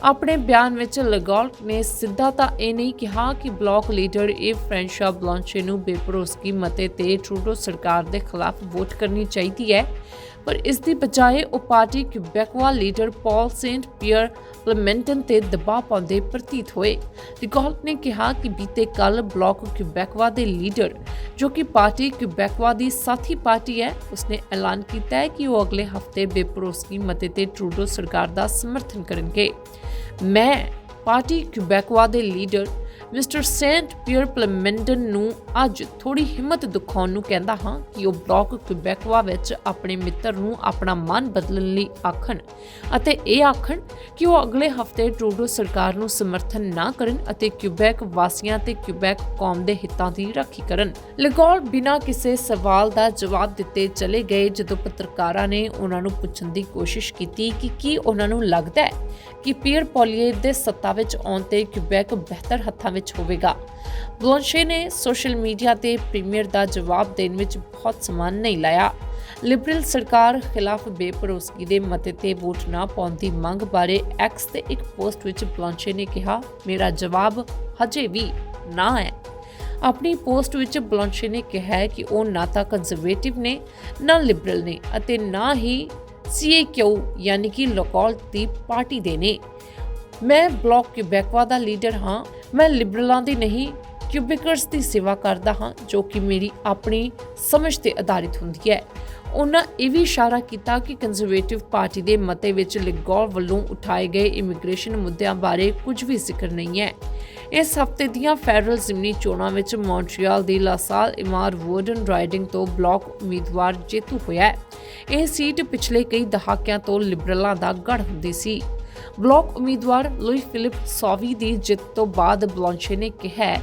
ਆਪਣੇ ਬਿਆਨ ਵਿੱਚ ਲਗੌਲਟ ਨੇ ਸਿੱਧਾ ਤਾਂ ਇਹ ਨਹੀਂ ਕਿਹਾ ਕਿ ਬਲਾਕ ਲੀਡਰ ਏ ਫ੍ਰੈਂਸ਼ਾ ਬਲਾਂਚੇ ਨੂੰ ਬੇਭਰੋਸਗੀ ਮਤੇ ਤੇ ਟਰੂਡੋ ਸਰਕਾਰ ਦੇ ਖਿਲਾਫ ਵੋਟ ਕਰਨੀ ਚਾਹੀਦੀ ਹੈ ਪਰ ਇਸ ਦੀ ਬਜਾਏ ਉਹ Parti Quebecois leader Paul Saint Pierre Plamondon ਤੇ ਦਬਾਅ ਪਾਉਂਦੇ ਪ੍ਰਤੀਤ ਹੋਏ। ਰਿਗੋਲਟ ਨੇ ਕਿਹਾ ਕਿ ਬੀਤੇ ਕੱਲ ਬਲਾਕ ਕਿਊਬੈਕਵਾ ਦੇ ਲੀਡਰ, ਜੋ ਕਿ ਪਾਰਟੀ ਕਿਊਬੈਕਵਾ ਦੀ ਸਾਥੀ ਪਾਰਟੀ ਹੈ, ਉਸਨੇ ਐਲਾਨ ਕੀਤਾ ਹੈ ਕਿ ਉਹ ਅਗਲੇ ਹਫ਼ਤੇ ਬੇਪਰੋਸਗੀ ਮਤੇ ਤੇ ਟਰੂਡੋ ਸਰਕਾਰ ਦਾ ਸਮਰਥਨ ਕਰਨਗੇ। ਮੈਂ ਪਾਰਟੀ ਕਿਊਬੈਕਵਾ ਦੇ leader mister Saint Pierre Plamondon ਨੂੰ ਅੱਜ ਥੋੜੀ ਹਿੰਮਤ ਦਿਖਾਉਣ ਨੂੰ ਕਹਿੰਦਾ ਹਾਂ ਕਿ ਉਹ ਬਲਾਕ ਕਿਊਬੈਕਵਾ ਵਿੱਚ ਆਪਣੇ ਮਿੱਤਰ ਨੂੰ ਆਪਣਾ ਮਨ ਬਦਲਣ ਲਈ ਆਖਣ ਅਤੇ ਇਹ ਆਖਣ ਕਿ ਉਹ ਅਗਲੇ ਹਫ਼ਤੇ ਟਰੂਡੋ ਸਰਕਾਰ ਨੂੰ ਸਮਰਥਨ ਨਾ ਕਰਨ ਅਤੇ ਕਿਊਬੈਕ ਵਾਸੀਆਂ ਤੇ ਕਿਊਬੈਕ ਕੌਮ ਦੇ ਹਿੱਤਾਂ ਦੀ ਰਾਖੀ ਕਰਨ। ਲਗੌਲ ਬਿਨਾਂ ਕਿਸੇ ਸਵਾਲ ਦਾ ਜਵਾਬ ਦਿੱਤੇ ਚਲੇ ਗਏ ਜਦੋਂ ਪੱਤਰਕਾਰਾਂ ਨੇ ਉਹਨਾਂ ਨੂੰ ਪੁੱਛਣ ਦੀ ਕੋਸ਼ਿਸ਼ ਕੀਤੀ ਕਿ ਕੀ ਉਹਨਾਂ ਨੂੰ ਲੱਗਦਾ ਹੈ ਕਿ ਪੀਅਰ ਪੋਲੀਏ ਦੇ ਸੱਤਾ ਵਿੱਚ ਆਉਣ ਤੇ ਕਿਊਬੈਕ ਬਿਹਤਰ ਹੱਥਾਂ ਵਿੱਚ ਹੋਵੇਗਾ। ਬਲੌਂਸ਼ੇ ਨੇ ਸੋਸ਼ਲ ਮੀਡੀਆ ਤੇ ਪ੍ਰੀਮੀਅਰ ਦਾ ਜਵਾਬ ਦੇਣ ਵਿੱਚ ਬਹੁਤ ਸਮਾਂ ਨਹੀਂ ਲਾਇਆ। ਲਿਬਰਲ ਸਰਕਾਰ ਖਿਲਾਫ ਬੇਪਰੋਸਗੀ ਦੇ ਮਤੇ ਤੇ ਵੋਟ ਨਾ ਪਾਉਣ ਦੀ ਮੰਗ ਬਾਰੇ ਐਕਸ ਤੇ ਇੱਕ ਪੋਸਟ ਵਿੱਚ ਬਲੌਂਸ਼ੇ ਨੇ ਕਿਹਾ, ਮੇਰਾ ਜਵਾਬ ਹਜੇ ਵੀ ਨਾ ਹੈ। ਆਪਣੀ ਪੋਸਟ ਵਿੱਚ ਬਲੌਂਸ਼ੇ ਨੇ ਕਿਹਾ ਹੈ ਕਿ ਉਹ ਨਾ ਤਾਂ ਕੰਜ਼ਰਵੇਟਿਵ ਨੇ, ਨਾ ਲਿਬਰਲ ਨੇ ਅਤੇ ਨਾ ਹੀ ਸੀਏਕਿਊ ਯਾਨੀ ਕਿ ਲੋਕਲ ਦੀ ਪਾਰਟੀ ਦੇ ਨੇ। ਮੈਂ ਬਲਾਕ ਕਿਊਬੈਕਵਾ ਦਾ ਲੀਡਰ ਹਾਂ। ਮੈਂ ਲਿਬਰਲਾਂ ਦੀ ਨਹੀਂ, ਕਿਊਬਿਕਰਸ ਦੀ ਸੇਵਾ ਕਰਦਾ ਹਾਂ, ਜੋ ਕਿ ਮੇਰੀ ਆਪਣੀ ਸਮਝ ਤੇ ਆਧਾਰਿਤ ਹੁੰਦੀ ਹੈ। ਉਹਨਾਂ ਇਹ ਵੀ ਇਸ਼ਾਰਾ ਕੀਤਾ ਕਿ ਕੰਜ਼ਰਵੇਟਿਵ ਪਾਰਟੀ ਦੇ ਮਤੇ ਵਿੱਚ ਲਿਗੌਲ ਵੱਲੋਂ ਉਠਾਏ ਗਏ ਇਮੀਗ੍ਰੇਸ਼ਨ ਮੁੱਦਿਆਂ ਬਾਰੇ ਕੁਝ ਵੀ ਜ਼ਿਕਰ ਨਹੀਂ ਹੈ। ਇਸ ਹਫ਼ਤੇ ਦੀਆਂ ਫੈਡਰਲ ਜ਼ਿਮਨੀ ਚੋਣਾਂ ਵਿੱਚ ਮੌਂਟਰੀਅਲ ਦੀ ਲਾਸਾਲ ਇਮਾਰ ਵਰਡਨ ਰਾਈਡਿੰਗ ਤੋਂ ਬਲਾਕ ਉਮੀਦਵਾਰ ਜੇਤੂ ਹੋਇਆ ਹੈ। ਇਹ ਸੀਟ ਪਿਛਲੇ ਕਈ ਦਹਾਕਿਆਂ ਤੋਂ ਲਿਬਰਲਾਂ ਦਾ ਗੜ ਹੁੰਦੀ ਸੀ। ਬਲਾਕ ਉਮੀਦਵਾਰ ਲੁਈ ਫਿਲਿਪ ਸੋਵੀ ਦੀ ਜਿੱਤ ਤੋਂ ਬਾਅਦ ਬਲੌਂਸ਼ੇ ਨੇ ਕਿਹਾ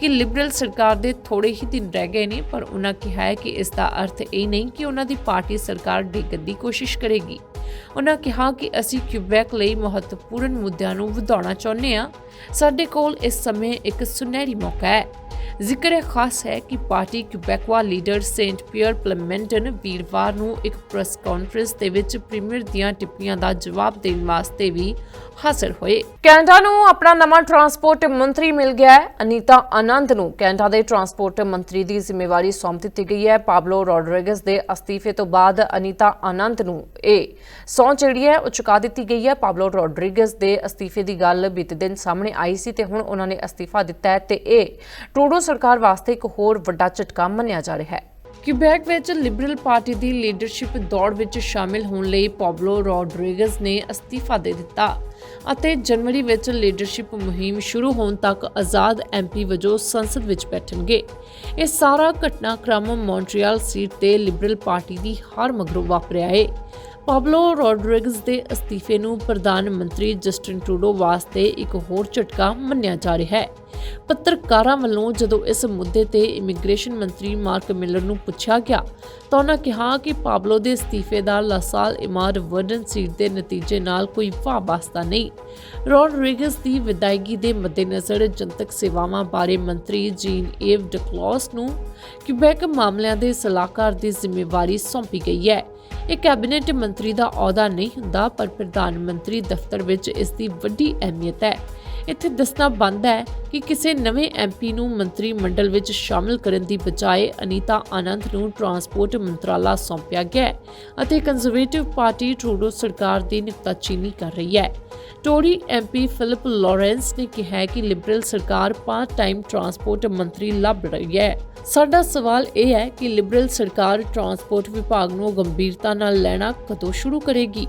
ਕਿ ਲਿਬਰਲ ਸਰਕਾਰ ਦੇ ਥੋੜੇ ਹੀ ਦਿਨ ਰਹਿ ਗਏ ਨੇ, ਪਰ ਉਹਨਾਂ ਕਿਹਾ ਹੈ ਕਿ ਇਸ ਦਾ ਅਰਥ ਇਹ ਨਹੀਂ ਕਿ ਉਹਨਾਂ ਦੀ ਪਾਰਟੀ ਸਰਕਾਰ ਡਿੱਗਣ ਦੀ ਕੋਸ਼ਿਸ਼ ਕਰੇਗੀ। ਉਹਨਾਂ ਕਿਹਾ ਕਿ ਅਸੀਂ ਕਿਊਬੈਕ ਲਈ ਮਹੱਤਵਪੂਰਨ ਮੁੱਦਿਆਂ ਨੂੰ ਵਧਾਉਣਾ ਚਾਹੁੰਦੇ ਹਾਂ। ਸਾਡੇ ਕੋਲ ਇਸ ਸਮੇਂ ਇੱਕ ਸੁਨਹਿਰੀ ਮੌਕਾ ਹੈ। ਜ਼ਿਕਰ ਖਾਸ ਹੈ ਕਿ Parti Quebecois leader Saint Pierre Plamondon ਵੀਰਵਾਰ ਨੂੰ ਇੱਕ ਪ੍ਰੈਸ ਕਾਨਫਰੰਸ ਦੇ ਵਿੱਚ ਪ੍ਰੀਮੀਅਰ ਦੀਆਂ ਟਿੱਪਣੀਆਂ ਦਾ ਜਵਾਬ ਦੇਣ ਵਾਸਤੇ ਵੀ ਹਾਜ਼ਰ ਹੋਏ। ਕੈਨੇਡਾ ਨੂੰ ਆਪਣਾ ਨਵਾਂ ਟਰਾਂਸਪੋਰਟ ਮੰਤਰੀ ਮਿਲ ਗਿਆ ਹੈ। ਅਨੀਤਾ ਆਨੰਦ ਨੂੰ ਕੈਨੇਡਾ ਦੇ ਟਰਾਂਸਪੋਰਟ ਮੰਤਰੀ ਦੀ ਜ਼ਿੰਮੇਵਾਰੀ ਸੌਂਪ ਦਿੱਤੀ ਗਈ ਹੈ। ਪਾਬਲੋ ਰੋਡਰਿਗਸ ਦੇ ਅਸਤੀਫੇ ਤੋਂ ਬਾਅਦ ਅਨੀਤਾ ਆਨੰਦ ਨੂੰ ਇਹ ਸਹੁੰ ਜਿਹੜੀ ਹੈ ਉਹ ਚੁਕਾ ਦਿੱਤੀ ਗਈ ਹੈ। ਪਾਬਲੋ ਰੋਡਰਿਗਸ ਦੇ ਅਸਤੀਫੇ ਦੀ ਗੱਲ ਬੀਤੇ ਦਿਨ ਸਾਹਮਣੇ ਆਈ ਸੀ ਤੇ ਹੁਣ ਉਹਨਾਂ ਨੇ ਅਸਤੀਫਾ ਦਿੱਤਾ ਹੈ ਤੇ ਇਹ ਟਰੂਡੋ ਸਰਕਾਰ ਵਾਸਤੇ ਇੱਕ ਹੋਰ ਵੱਡਾ ਝਟਕਾ ਮੰਨਿਆ ਜਾ ਰਿਹਾ ਹੈ। ਕਿਊਬੈਕ ਵਿੱਚ ਲਿਬਰਲ ਪਾਰਟੀ ਦੀ ਲੀਡਰਸ਼ਿਪ ਦੌੜ ਵਿੱਚ ਸ਼ਾਮਿਲ ਹੋਣ ਲਈ ਪਾਬਲੋ ਰੋਡਰਿਗਸ ਨੇ ਅਸਤੀਫਾ ਦੇ ਦਿੱਤਾ। ਅਤੇ ਜਨਵਰੀ ਵਿੱਚ ਲੀਡਰਸ਼ਿਪ ਮੁਹਿੰਮ ਸ਼ੁਰੂ ਹੋਣ ਤੱਕ ਆਜ਼ਾਦ ਐਮਪੀ ਵਜੋਂ ਸੰਸਦ ਵਿੱਚ ਬੈਠਣਗੇ। ਇਹ ਸਾਰਾ ਘਟਨਾਕ੍ਰਮ ਮੌਂਟਰੀਅਲ ਸੀਟ ਤੇ ਲਿਬਰਲ ਪਾਰਟੀ ਦੀ ਹਾਰ ਮਗਰੋਂ ਵਾਪਰਿਆ ਹੈ ਪਾਬਲੋ ਰੋਡਰਿਗਸ ਦੇ ਅਸਤੀਫੇ ਨੂੰ ਪ੍ਰਧਾਨ ਮੰਤਰੀ ਜਸਟਿਨ ਟਰੂਡੋ ਵਾਸਤੇ ਇੱਕ ਹੋਰ ਝਟਕਾ ਮੰਨਿਆ ਜਾ ਰਿਹਾ ਹੈ। ਪੱਤਰਕਾਰਾਂ ਵੱਲੋਂ ਜਦੋਂ ਇਸ ਮੁੱਦੇ ਤੇ ਇਮੀਗ੍ਰੇਸ਼ਨ ਮੰਤਰੀ ਮਾਰਕ ਮਿਲਰ ਨੂੰ ਪੁੱਛਿਆ ਗਿਆ, ਤਾਂ ਉਹਨਾਂ ਕਿਹਾ ਕਿ ਪਾਬਲੋ ਦੇ ਅਸਤੀਫੇ ਦਾ ਲਾਸਾਲ ਇਮਾਰ ਵਰਡਨ ਸੀਟ ਦੇ ਨਤੀਜੇ ਨਾਲ ਕੋਈ ਵਾਸਤਾ ਨਹੀਂ। ਰੋਡਰਿਗਸ ਦੀ ਵਿਦਾਇਗੀ ਦੇ ਮੱਦੇਨਜ਼ਰ ਜਨਤਕ ਸੇਵਾਵਾਂ ਬਾਰੇ ਮੰਤਰੀ ਜੀਨ ਏਵ ਡਕਲੌਸ ਨੂੰ ਕਿਊਬੈਕ ਮਾਮਲਿਆਂ ਦੇ ਸਲਾਹਕਾਰ ਦੀ ਜ਼ਿੰਮੇਵਾਰੀ ਸੌਂਪੀ ਗਈ ਹੈ। ਇਹ ਕੈਬਨਿਟ ਮੰਤਰੀ ਦਾ ਅਹੁਦਾ ਨਹੀਂ ਹੁੰਦਾ, ਪਰ ਪ੍ਰਧਾਨ ਮੰਤਰੀ ਦਫ਼ਤਰ ਵਿੱਚ ਇਸ ਦੀ ਵੱਡੀ ਅਹਿਮੀਅਤ ਹੈ। ਇੱਥੇ ਦੱਸਣਾ ਬੰਦ ਹੈ ਕਿ ਕਿਸੇ ਨਵੇਂ ਐਮਪੀ ਨੂੰ ਮੰਤਰੀ ਮੰਡਲ ਵਿੱਚ ਸ਼ਾਮਲ ਕਰਨ ਦੀ ਬਜਾਏ ਅਨੀਤਾ ਆਨੰਦ ਨੂੰ ਟਰਾਂਸਪੋਰਟ ਮੰਤਰਾਲਾ ਸੌਂਪਿਆ ਗਿਆ ਹੈ ਅਤੇ ਕੰਜ਼ਰਵੇਟਿਵ ਪਾਰਟੀ ਟਰੂਡੋ ਸਰਕਾਰ ਦੀ ਨਿਕਤਾਚੀਨੀ ਕਰ ਰਹੀ ਹੈ। ਟੋਰੀ ਐਮਪੀ ਫਿਲਿਪ ਲਾਰੈਂਸ ਨੇ ਕਿਹਾ ਕਿ ਲਿਬਰਲ ਸਰਕਾਰ ਪਾਰਟ ਟਾਈਮ ਟਰਾਂਸਪੋਰਟ ਮੰਤਰੀ ਲੱਭ ਰਹੀ ਹੈ। ਸਾਡਾ ਸਵਾਲ ਇਹ ਹੈ ਕਿ ਲਿਬਰਲ ਸਰਕਾਰ ਟਰਾਂਸਪੋਰਟ ਵਿਭਾਗ ਨੂੰ ਗੰਭੀਰਤਾ ਨਾਲ ਲੈਣਾ ਕਦੋਂ ਸ਼ੁਰੂ ਕਰੇਗੀ?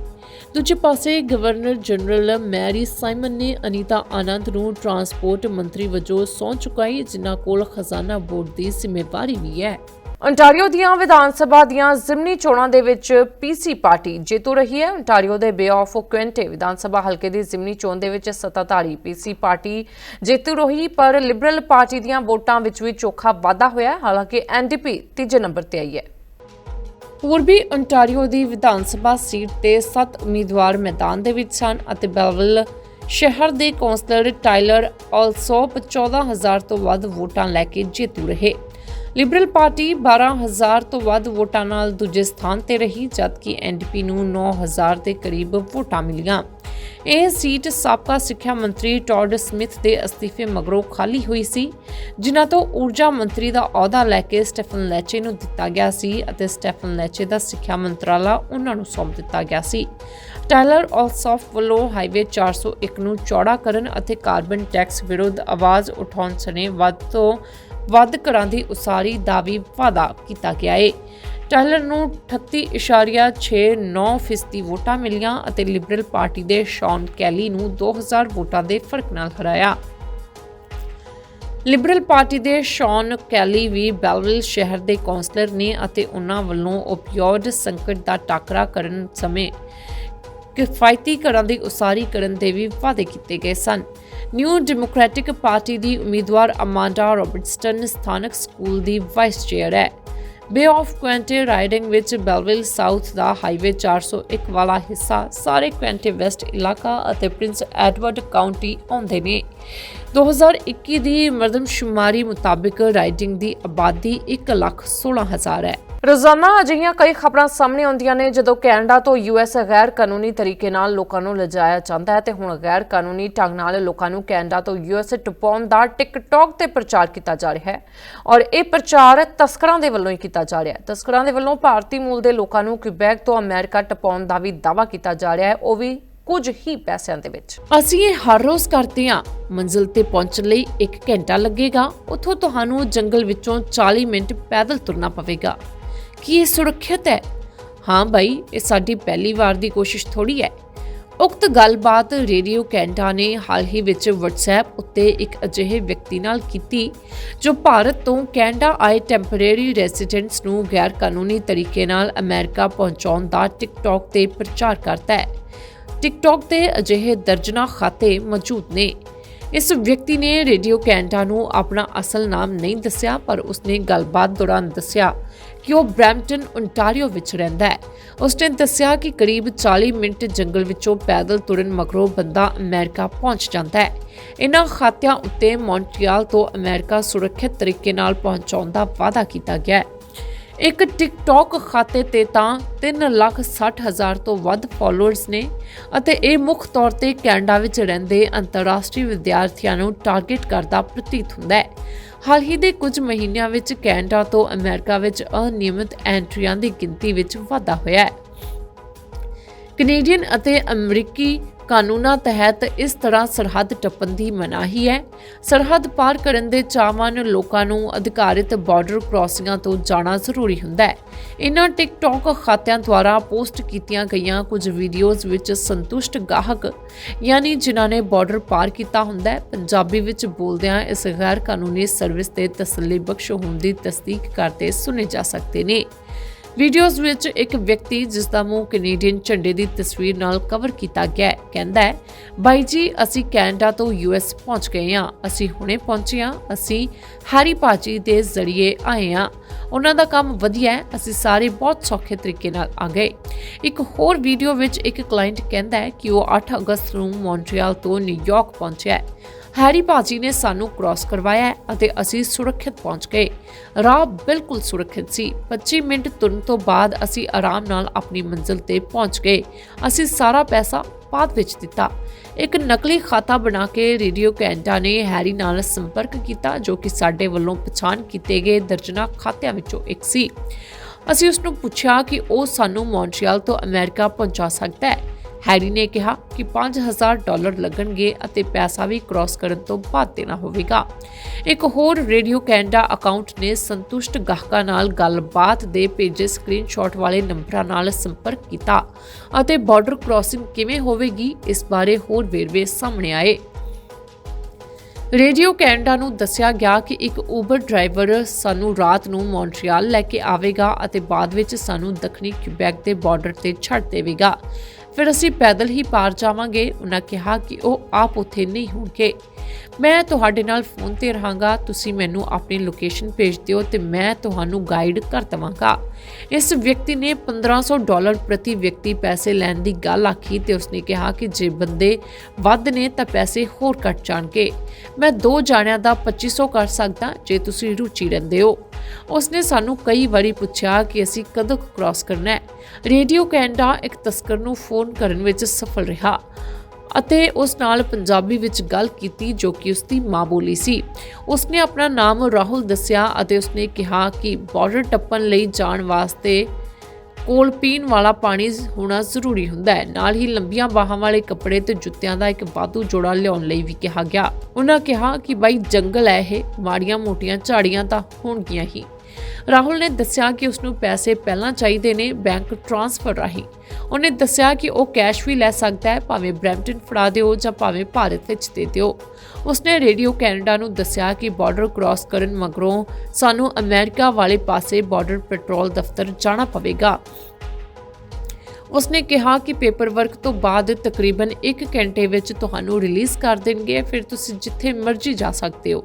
ਦੂਜੇ ਪਾਸੇ ਗਵਰਨਰ ਜਨਰਲ ਮੈਰੀ ਸਾਈਮਨ ਨੇ ਅਨੀਤਾ ਆਨੰਦ ਨੂੰ ਟਰਾਂਸਪੋਰਟ ਮੰਤਰੀ ਵਜੋਂ ਸਹੁੰ ਚੁਕਾਈ, ਜਿਨ੍ਹਾਂ ਕੋਲ ਖਜ਼ਾਨਾ ਬੋਰਡ ਦੀ ਜ਼ਿੰਮੇਵਾਰੀ ਵੀ ਹੈ। Ontario ਦੀਆਂ ਵਿਧਾਨ ਸਭਾ ਦੀਆਂ ਜ਼ਿਮਨੀ ਚੋਣਾਂ ਦੇ ਵਿੱਚ ਪੀਸੀ ਪਾਰਟੀ ਜੇਤੂ ਰਹੀ ਹੈ। ontario ਦੇ ਬੇ ਆਫ ਕੁਇੰਟੇ ਵਿਧਾਨ ਸਭਾ ਹਲਕੇ ਦੀ ਜ਼ਿਮਨੀ ਚੋਣ ਦੇ ਵਿੱਚ ਸੱਤਾਧਾਰੀ ਪੀਸੀ ਪਾਰਟੀ ਜੇਤੂ ਰਹੀ, ਪਰ ਲਿਬਰਲ ਪਾਰਟੀ ਦੀਆਂ ਵੋਟਾਂ ਵਿੱਚ ਵੀ ਚੋਖਾ ਵਾਧਾ ਹੋਇਆ ਹਾਲਾਂਕਿ ਐਨਡੀਪੀ ਤੀਜੇ ਨੰਬਰ ਤੇ ਆਈ ਹੈ। ਪੂਰਬੀ ontario ਦੀ ਵਿਧਾਨ ਸਭਾ ਸੀਟ ਤੇ 7 ਉਮੀਦਵਾਰ ਮੈਦਾਨ ਦੇ ਵਿੱਚ ਸਨ ਅਤੇ ਬੈਵਲ ਸ਼ਹਿਰ ਦੇ ਕੌਂਸਲਰ ਟਾਈਲਰ ਆਲਸੋਪ 14000 ਤੋਂ ਵੱਧ ਵੋਟਾਂ ਲੈ ਕੇ ਜੇਤੂ ਰਹੇ। ਲਿਬਰਲ ਪਾਰਟੀ 12000 ਤੋਂ ਵੱਧ ਵੋਟਾਂ ਨਾਲ ਦੂਜੇ ਸਥਾਨ ਤੇ ਰਹੀ, ਜਦਕਿ ਐਨਡੀਪੀ ਨੂੰ 9000 ਦੇ ਕਰੀਬ ਵੋਟਾਂ ਮਿਲੀਆਂ। ਇਹ ਸੀਟ ਸਾਬਕਾ ਸਿੱਖਿਆ ਮੰਤਰੀ ਟੌਡ ਸਮਿਥ ਦੇ ਅਸਤੀਫੇ ਮਗਰੋਂ ਖਾਲੀ ਹੋਈ ਸੀ, ਜਿਨ੍ਹਾਂ ਤੋਂ ਊਰਜਾ ਮੰਤਰੀ ਦਾ ਅਹੁਦਾ ਲੈ ਕੇ ਸਟੈਫਨ ਲੈਚੇ ਨੂੰ ਦਿੱਤਾ ਗਿਆ ਸੀ ਅਤੇ ਸਟੈਫਨ ਲੈਚੇ ਦਾ ਸਿੱਖਿਆ ਮੰਤਰਾਲਾ ਉਹਨਾਂ ਨੂੰ ਸੌਂਪ ਦਿੱਤਾ ਗਿਆ ਸੀ। ਟਾਇਲਰ ਆਲਸੌਫ ਵੱਲੋਂ ਹਾਈਵੇ 401 ਨੂੰ ਚੌੜਾ ਕਰਨ ਅਤੇ ਕਾਰਬਨ ਟੈਕਸ ਵਿਰੁੱਧ ਆਵਾਜ਼ ਉਠਾਉਣ ਸਣੇ ਵੱਧ ਤੋਂ ਵੱਧ ਘਰਾਂ ਦੀ ਉਸਾਰੀ ਦਾ ਵੀ ਵਾਅਦਾ ਕੀਤਾ ਗਿਆ ਹੈ ਟਾਇਲਰ ਨੂੰ 38.69 ਫੀਸਦੀ ਵੋਟਾਂ ਮਿਲੀਆਂ ਅਤੇ ਲਿਬਰਲ ਪਾਰਟੀ ਦੇ ਸ਼ੌਨ ਕੈਲੀ ਨੂੰ 2000 ਵੋਟਾਂ ਦੇ ਫ਼ਰਕ ਨਾਲ ਹਰਾਇਆ। ਲਿਬਰਲ ਪਾਰਟੀ ਦੇ ਸ਼ੌਨ ਕੈਲੀ ਵੀ ਬੈਲਵਿਲ ਸ਼ਹਿਰ ਦੇ ਕੌਂਸਲਰ ਨੇ ਅਤੇ ਉਹਨਾਂ ਵੱਲੋਂ ਓਪੀਓਇਡ ਸੰਕਟ ਦਾ ਟਾਕਰਾ ਕਰਨ ਸਮੇਂ ਕਿਫਾਇਤੀ ਘਰਾਂ ਦੀ ਉਸਾਰੀ ਕਰਨ ਦੇ ਵੀ ਵਾਅਦੇ ਕੀਤੇ ਗਏ ਸਨ। ਨਿਊ ਡੈਮੋਕ੍ਰੈਟਿਕ ਪਾਰਟੀ ਦੀ ਉਮੀਦਵਾਰ ਅਮਾਂਡਾ ਰਾਬਰਟਸਟਨ ਸਥਾਨਕ ਸਕੂਲ ਦੀ ਵਾਈਸ ਚੇਅਰ ਹੈ। ਬੇ ਆਫ ਕੁਐਂਟੇ ਰਾਈਡਿੰਗ ਵਿੱਚ ਬੈਲਵਿਲ ਸਾਊਥ ਦਾ ਹਾਈਵੇ 401 ਵਾਲਾ ਹਿੱਸਾ ਸਾਰੇ ਕੁਐਂਟੇ ਵੈਸਟ ਇਲਾਕਾ ਅਤੇ ਪ੍ਰਿੰਸ ਐਡਵਰਡ ਕਾਉਂਟੀ ਆਉਂਦੇ ਨੇ। 2021 ਦੀ ਮਰਦਮਸ਼ੁਮਾਰੀ ਮੁਤਾਬਕ ਰਾਈਡਿੰਗ ਦੀ ਆਬਾਦੀ 116000 ਹੈ। ਰੋਜ਼ਾਨਾ ਅਜਿਹੀਆਂ ਕਈ ਖਬਰਾਂ ਸਾਹਮਣੇ ਆਉਂਦੀਆਂ ਨੇ, ਜਦੋਂ ਕੈਨੇਡਾ ਤੋਂ ਯੂਐਸ ਗੈਰ ਕਾਨੂੰਨੀ ਤਰੀਕੇ ਨਾਲ ਲੋਕਾਂ ਨੂੰ ਲਿਜਾਇਆ ਜਾਂਦਾ ਹੈ ਤੇ ਹੁਣ ਗੈਰ ਕਾਨੂੰਨੀ ਢੰਗ ਨਾਲ ਲੋਕਾਂ ਨੂੰ ਕੈਨੇਡਾ ਤੋਂ ਯੂਐਸ ਟਪਾਉਣ ਦਾ ਟਿਕਟੌਕ ਤੇ ਪ੍ਰਚਾਰ ਕੀਤਾ ਜਾ ਰਿਹਾ ਹੈ ਔਰ ਇਹ ਪ੍ਰਚਾਰ ਤਸਕਰਾਂ ਦੇ ਵੱਲੋਂ ਹੀ ਕੀਤਾ ਜਾ ਰਿਹਾ ਹੈ। ਤਸਕਰਾਂ ਦੇ ਵੱਲੋਂ ਭਾਰਤੀ ਮੂਲ ਦੇ ਲੋਕਾਂ ਨੂੰ ਕਿਬੈਕ ਤੋਂ ਅਮਰੀਕਾ ਟਪਾਉਣ ਦਾ ਵੀ ਦਾਅਵਾ ਕੀਤਾ ਜਾ ਰਿਹਾ ਹੈ। ਉਹ ਵੀ ਕੁਝ ਹੀ ਪੈਸਿਆਂ ਦੇ ਵਿੱਚ। ਅਸੀਂ ਇਹ ਹਰ ਰੋਜ਼ ਕਰਦੇ ਹਾਂ। ਮੰਜ਼ਿਲ ਤੇ ਪਹੁੰਚਣ ਲਈ 1 ਘੰਟਾ ਲੱਗੇਗਾ। ਉੱਥੋਂ ਤੁਹਾਨੂੰ ਜੰਗਲ ਵਿੱਚੋਂ 40 ਮਿੰਟ ਪੈਦਲ ਤੁਰਨਾ ਪਵੇਗਾ। ਕੀ ਇਹ ਸੁਰੱਖਿਅਤ ਹੈ? ਹਾਂ ਭਾਈ ਇਹ ਸਾਡੀ ਪਹਿਲੀ ਵਾਰ ਦੀ ਕੋਸ਼ਿਸ਼ ਥੋੜੀ ਹੈ। ਉਕਤ ਗੱਲਬਾਤ ਰੇਡੀਓ ਕੈਂਟਾ ਨੇ ਹਾਲ ਹੀ ਵਿੱਚ WhatsApp ਉੱਤੇ ਇੱਕ ਅਜਿਹੇ ਵਿਅਕਤੀ ਨਾਲ ਕੀਤੀ, ਜੋ ਭਾਰਤ ਤੋਂ ਕੈਨੇਡਾ ਆਏ ਟੈਂਪਰੇਰੀ ਰੈਜ਼ੀਡੈਂਟਸ ਨੂੰ ਗੈਰ ਕਾਨੂੰਨੀ ਤਰੀਕੇ ਨਾਲ ਅਮਰੀਕਾ ਪਹੁੰਚਾਉਣ ਦਾ ਟਿਕਟੌਕ ਤੇ ਪ੍ਰਚਾਰ ਕਰਦਾ ਹੈ। ਟਿਕਟੌਕ ਤੇ ਅਜਿਹੇ ਦਰਜਨਾ ਖਾਤੇ ਮੌਜੂਦ ਨੇ। ਇਸ ਵਿਅਕਤੀ ਨੇ ਰੇਡੀਓ ਕੈਨੇਡਾ ਨੂੰ ਆਪਣਾ ਅਸਲ ਨਾਮ ਨਹੀਂ ਦੱਸਿਆ, ਪਰ ਉਸਨੇ ਗੱਲਬਾਤ ਦੌਰਾਨ ਦੱਸਿਆ ਕਿ ਉਹ ਬ੍ਰੈਂਪਟਨ ਓਨਟਾਰੀਓ ਵਿੱਚ ਰਹਿੰਦਾ ਹੈ। ਉਸਨੇ ਦੱਸਿਆ ਕਿ ਕਰੀਬ 40 ਮਿੰਟ ਜੰਗਲ ਵਿੱਚੋਂ ਪੈਦਲ ਤੁਰਨ ਮਗਰੋਂ ਬੰਦਾ ਅਮਰੀਕਾ ਪਹੁੰਚ ਜਾਂਦਾ ਹੈ। ਇਨ੍ਹਾਂ ਖਾਤਿਆਂ ਉੱਤੇ ਮੌਂਟਰੀਅਲ ਤੋਂ ਅਮਰੀਕਾ ਸੁਰੱਖਿਅਤ ਤਰੀਕੇ ਨਾਲ ਪਹੁੰਚਾਉਣ ਦਾ ਵਾਅਦਾ ਕੀਤਾ ਗਿਆ ਹੈ। ਇੱਕ ਟਿਕਟੌਕ ਖਾਤੇ ਤੇ ਤਾਂ 360000 ਤੋਂ ਵੱਧ ਫਾਲੋਅਰਸ ਨੇ ਅਤੇ ਇਹ ਮੁੱਖ ਤੌਰ ਤੇ ਕੈਨੇਡਾ ਵਿੱਚ ਰਹਿੰਦੇ ਅੰਤਰਰਾਸ਼ਟਰੀ ਵਿਦਿਆਰਥੀਆਂ ਨੂੰ ਟਾਰਗੇਟ ਕਰਦਾ ਪ੍ਰਤੀਤ ਹੁੰਦਾ ਹੈ। ਹਾਲ ਹੀ ਦੇ ਕੁਝ ਮਹੀਨਿਆਂ ਵਿੱਚ ਕੈਨੇਡਾ ਤੋਂ ਅਮਰੀਕਾ ਵਿੱਚ ਅਨਿਯਮਿਤ ਐਂਟਰੀਆਂ ਦੀ ਗਿਣਤੀ ਵਿੱਚ ਵਾਧਾ ਹੋਇਆ ਹੈ। ਕੈਨੇਡੀਅਨ ਅਤੇ ਅਮਰੀਕੀ ਕਾਨੂੰਨਾਂ ਤਹਿਤ ਇਸ ਤਰ੍ਹਾਂ ਸਰਹੱਦ ਟੱਪਣ ਦੀ ਮਨਾਹੀ ਹੈ। ਸਰਹੱਦ ਪਾਰ ਕਰਨ ਦੇ ਚਾਹਵਾਨ ਲੋਕਾਂ ਨੂੰ ਅਧਿਕਾਰਿਤ ਬਾਰਡਰ ਕ੍ਰਾਸਿੰਗਾਂ ਤੋਂ ਜਾਣਾ ਜ਼ਰੂਰੀ ਹੁੰਦਾ ਹੈ। ਇਨ੍ਹਾਂ ਟਿਕਟੌਕ ਖਾਤਿਆਂ ਦੁਆਰਾ ਪੋਸਟ ਕੀਤੀਆਂ ਗਈਆਂ ਕੁਝ ਵੀਡੀਓਜ਼ ਵਿੱਚ ਸੰਤੁਸ਼ਟ ਗਾਹਕ, ਯਾਨੀ ਜਿਨ੍ਹਾਂ ਨੇ ਬਾਰਡਰ ਪਾਰ ਕੀਤਾ ਹੁੰਦਾ ਹੈ, ਪੰਜਾਬੀ ਵਿੱਚ ਬੋਲਦਿਆਂ ਇਸ ਗੈਰ ਕਾਨੂੰਨੀ ਸਰਵਿਸ ਤੇ ਤਸੱਲੀਬਖਸ਼ ਹੋਣ ਦੀ ਤਸਦੀਕ ਕਰਦੇ ਸੁਣੇ ਜਾ ਸਕਦੇ ਨੇ। ਵੀਡੀਓਜ਼ ਵਿੱਚ ਇੱਕ ਵਿਅਕਤੀ ਜਿਸ ਦਾ ਮੂੰਹ ਕੈਨੇਡੀਅਨ ਝੰਡੇ ਦੀ ਤਸਵੀਰ ਨਾਲ ਕਵਰ ਕੀਤਾ ਗਿਆ ਹੈ। ਕਹਿੰਦਾ ਹੈ, ਬਾਈ ਜੀ, ਅਸੀਂ ਕੈਨੇਡਾ ਤੋਂ ਯੂਐਸ ਪਹੁੰਚ ਗਏ ਹਾਂ। ਅਸੀਂ ਹੁਣੇ ਪਹੁੰਚੇ ਹਾਂ। ਅਸੀਂ ਹੈਰੀ ਪਾਜੀ ਦੇ ਜ਼ਰੀਏ ਆਏ ਹਾਂ। ਉਹਨਾਂ ਦਾ ਕੰਮ ਵਧੀਆ ਹੈ। ਅਸੀਂ ਸਾਰੇ ਬਹੁਤ ਸੌਖੇ ਤਰੀਕੇ ਨਾਲ ਆ ਗਏ। ਇੱਕ ਹੋਰ ਵੀਡੀਓ ਵਿੱਚ ਇੱਕ ਕਲਾਇੰਟ ਕਹਿੰਦਾ ਹੈ ਕਿ ਉਹ 8 ਅਗਸਤ ਨੂੰ ਮੌਂਟਰੀਅਲ ਤੋਂ ਨਿਊਯਾਰਕ ਪਹੁੰਚਿਆ ਹੈ। ਹੈਰੀ ਭਾਜੀ ਨੇ ਸਾਨੂੰ ਕ੍ਰਾਸ ਕਰਵਾਇਆ ਅਤੇ ਅਸੀਂ ਸੁਰੱਖਿਅਤ ਪਹੁੰਚ ਗਏ। ਰਾਹ ਬਿਲਕੁਲ ਸੁਰੱਖਿਅਤ ਸੀ। 25 ਮਿੰਟ ਤੁਰਨ ਤੋਂ ਬਾਅਦ ਅਸੀਂ ਆਰਾਮ ਨਾਲ ਆਪਣੀ ਮੰਜ਼ਿਲ ਤੇ ਪਹੁੰਚ ਗਏ। ਅਸੀਂ ਸਾਰਾ ਪੈਸਾ ਬਾਅਦ ਵਿੱਚ ਦਿੱਤਾ। ਇੱਕ ਨਕਲੀ ਖਾਤਾ ਬਣਾ ਕੇ ਰੇਡੀਓ ਕੈਂਟਾ ਨੇ ਹੈਰੀ ਨਾਲ ਸੰਪਰਕ ਕੀਤਾ, ਜੋ ਕਿ ਸਾਡੇ ਵੱਲੋਂ ਪਛਾਣ ਕੀਤੇ ਗਏ ਦਰਜਨਾ ਖਾਤਿਆਂ ਵਿੱਚੋਂ ਇੱਕ ਸੀ। ਅਸੀਂ ਉਸ ਨੂੰ ਪੁੱਛਿਆ ਕਿ ਉਹ ਸਾਨੂੰ ਮੌਂਟਰੀਅਲ ਤੋਂ ਅਮਰੀਕਾ ਪਹੁੰਚਾ ਸਕਦਾ ਹੈ। ਹੈਰੀ ਨੇ ਕਿਹਾ ਕਿ 5000 ਡਾਲਰ ਲੱਗਣਗੇ ਅਤੇ ਪੈਸਾ ਵੀ ਕ੍ਰਾਸ ਕਰਨ ਤੋਂ ਬਾਅਦ ਦੇਣਾ ਹੋਵੇਗਾ। ਇੱਕ ਹੋਰ ਰੇਡੀਓ ਕੈਨੇਡਾ ਅਕਾਊਂਟ ਨੇ ਸੰਤੁਸ਼ਟ ਗਾਹਕਾਂ ਨਾਲ ਗੱਲਬਾਤ ਦੇ ਭੇਜੇ ਸਕਰੀਨਸ਼ਾਟ ਵਾਲੇ ਨੰਬਰਾਂ ਨਾਲ ਸੰਪਰਕ ਕੀਤਾ ਅਤੇ ਬਾਰਡਰ ਕ੍ਰਾਸਿੰਗ ਕਿਵੇਂ ਹੋਵੇਗੀ, ਇਸ ਬਾਰੇ ਹੋਰ ਵੇਰਵੇ ਸਾਹਮਣੇ ਆਏ। ਰੇਡੀਓ ਕੈਨੇਡਾ ਨੂੰ ਦੱਸਿਆ ਗਿਆ ਕਿ ਇੱਕ ਊਬਰ ਡਰਾਈਵਰ ਸਾਨੂੰ ਰਾਤ ਨੂੰ ਮੌਂਟਰੀਅਲ ਲੈ ਕੇ ਆਵੇਗਾ ਅਤੇ ਬਾਅਦ ਵਿੱਚ ਸਾਨੂੰ ਦੱਖਣੀ ਕਿਊਬੈਕ ਦੇ ਬਾਰਡਰ ਤੇ ਛੱਡ ਦੇਵੇਗਾ। ਫਿਰ ਅਸੀਂ ਪੈਦਲ ਹੀ ਪਾਰ ਜਾਵਾਂਗੇ। ਉਹਨਾਂ ਕਿਹਾ ਕਿ ਉਹ ਆਪ ਉੱਥੇ ਨਹੀਂ ਹੋਣਗੇ। ਮੈਂ ਤੁਹਾਡੇ ਨਾਲ ਫੋਨ ਤੇ ਰਹਾਂਗਾ, ਤੁਸੀਂ ਮੈਨੂੰ ਆਪਣੀ ਲੋਕੇਸ਼ਨ ਭੇਜ ਦਿਓ ਤੇ ਮੈਂ ਤੁਹਾਨੂੰ ਗਾਈਡ ਕਰ ਦਵਾਂਗਾ। ਇਸ ਵਿਅਕਤੀ ਨੇ 1500 ਡਾਲਰ ਪ੍ਰਤੀ ਵਿਅਕਤੀ ਪੈਸੇ ਲੈਣ ਦੀ ਗੱਲ ਆਖੀ ਤੇ ਉਸਨੇ ਕਿਹਾ ਕਿ ਜੇ ਬੰਦੇ ਵੱਧ ਨੇ ਤਾਂ ਪੈਸੇ ਹੋਰ ਘਟ ਜਾਣਗੇ। ਮੈਂ ਦੋ ਜਾਣਿਆਂ ਦਾ 2500 ਕਰ ਸਕਦਾ ਜੇ ਤੁਸੀਂ ਰੁਚੀ ਰਹਿੰਦੇ ਹੋ। ਉਸਨੇ ਸਾਨੂੰ ਕਈ ਵਾਰੀ ਪੁੱਛਿਆ ਕਿ ਅਸੀਂ ਕਦੋਂ ਕ੍ਰਾਸ ਕਰਨਾ ਹੈ। ਰੇਡੀਓ ਕੈਨੇਡਾ ਇੱਕ ਤਸਕਰ ਨੂੰ ਫੋਨ ਕਰਨ ਵਿੱਚ ਸਫਲ ਰਿਹਾ। ਅਤੇ ਉਸ ਨਾਲ ਪੰਜਾਬੀ ਵਿੱਚ ਗੱਲ ਕੀਤੀ ਜੋ ਕਿ ਉਸ ਦੀ ਮਾਂ ਬੋਲੀ ਸੀ। ਉਸਨੇ ਆਪਣਾ ਨਾਮ ਰਾਹੁਲ ਦੱਸਿਆ ਅਤੇ ਉਸਨੇ ਕਿਹਾ ਕਿ ਬਾਰਡਰ ਟੱਪਣ ਲਈ ਜਾਣ ਵਾਸਤੇ ਕੋਲ ਪੀਣ ਵਾਲਾ ਪਾਣੀ ਹੋਣਾ ਜ਼ਰੂਰੀ ਹੁੰਦਾ ਹੈ। ਨਾਲ ਹੀ ਲੰਬੀਆਂ ਬਾਹਾਂ ਵਾਲੇ ਕੱਪੜੇ ਤੇ ਜੁੱਤਿਆਂ ਦਾ ਇੱਕ ਵਾਧੂ ਜੋੜਾ ਲਿਆਉਣ ਲਈ ਵੀ ਕਿਹਾ ਗਿਆ। ਉਹਨਾਂ ਕਿਹਾ ਕਿ ਬਾਈ ਜੰਗਲ ਹੈ ਇਹ, ਮਾੜੀਆਂ ਮੋਟੀਆਂ ਝਾੜੀਆਂ ਤਾਂ ਹੋਣਗੀਆਂ ਹੀ। ਰਾਹੁਲ ਨੇ ਦੱਸਿਆ ਕਿ ਉਸ ਨੂੰ ਪੈਸੇ ਪਹਿਲਾਂ ਚਾਹੀਦੇ ਨੇ ਬੈਂਕ ਟ੍ਰਾਂਸਫਰ ਰਾਹੀਂ। ਉਹਨੇ ਦੱਸਿਆ ਕਿ ਉਹ ਕੈਸ਼ ਵੀ ਲੈ ਸਕਦਾ ਹੈ, ਭਾਵੇਂ ਬ੍ਰੈਂਪਟਨ ਫੜਾ ਦਿਓ ਜਾਂ ਭਾਵੇਂ ਭਾਰਤ ਵਿੱਚ ਦੇ ਦਿਓ। ਉਸਨੇ ਰੇਡੀਓ ਕੈਨੇਡਾ ਨੂੰ ਦੱਸਿਆ ਕਿ ਬਾਰਡਰ ਕ੍ਰਾਸ ਕਰਨ ਮਗਰੋਂ ਸਾਨੂੰ ਅਮਰੀਕਾ ਵਾਲੇ ਪਾਸੇ ਬਾਰਡਰ ਪੈਟਰੋਲ ਦਫ਼ਤਰ ਜਾਣਾ ਪਵੇਗਾ। ਉਸਨੇ ਕਿਹਾ ਕਿ ਪੇਪਰ ਵਰਕ ਤੋਂ ਬਾਅਦ ਤਕਰੀਬਨ 1 ਘੰਟੇ ਵਿੱਚ ਤੁਹਾਨੂੰ ਰਿਲੀਜ਼ ਕਰ ਦੇਣਗੇ, ਫਿਰ ਤੁਸੀਂ ਜਿੱਥੇ ਮਰਜ਼ੀ ਜਾ ਸਕਦੇ ਹੋ।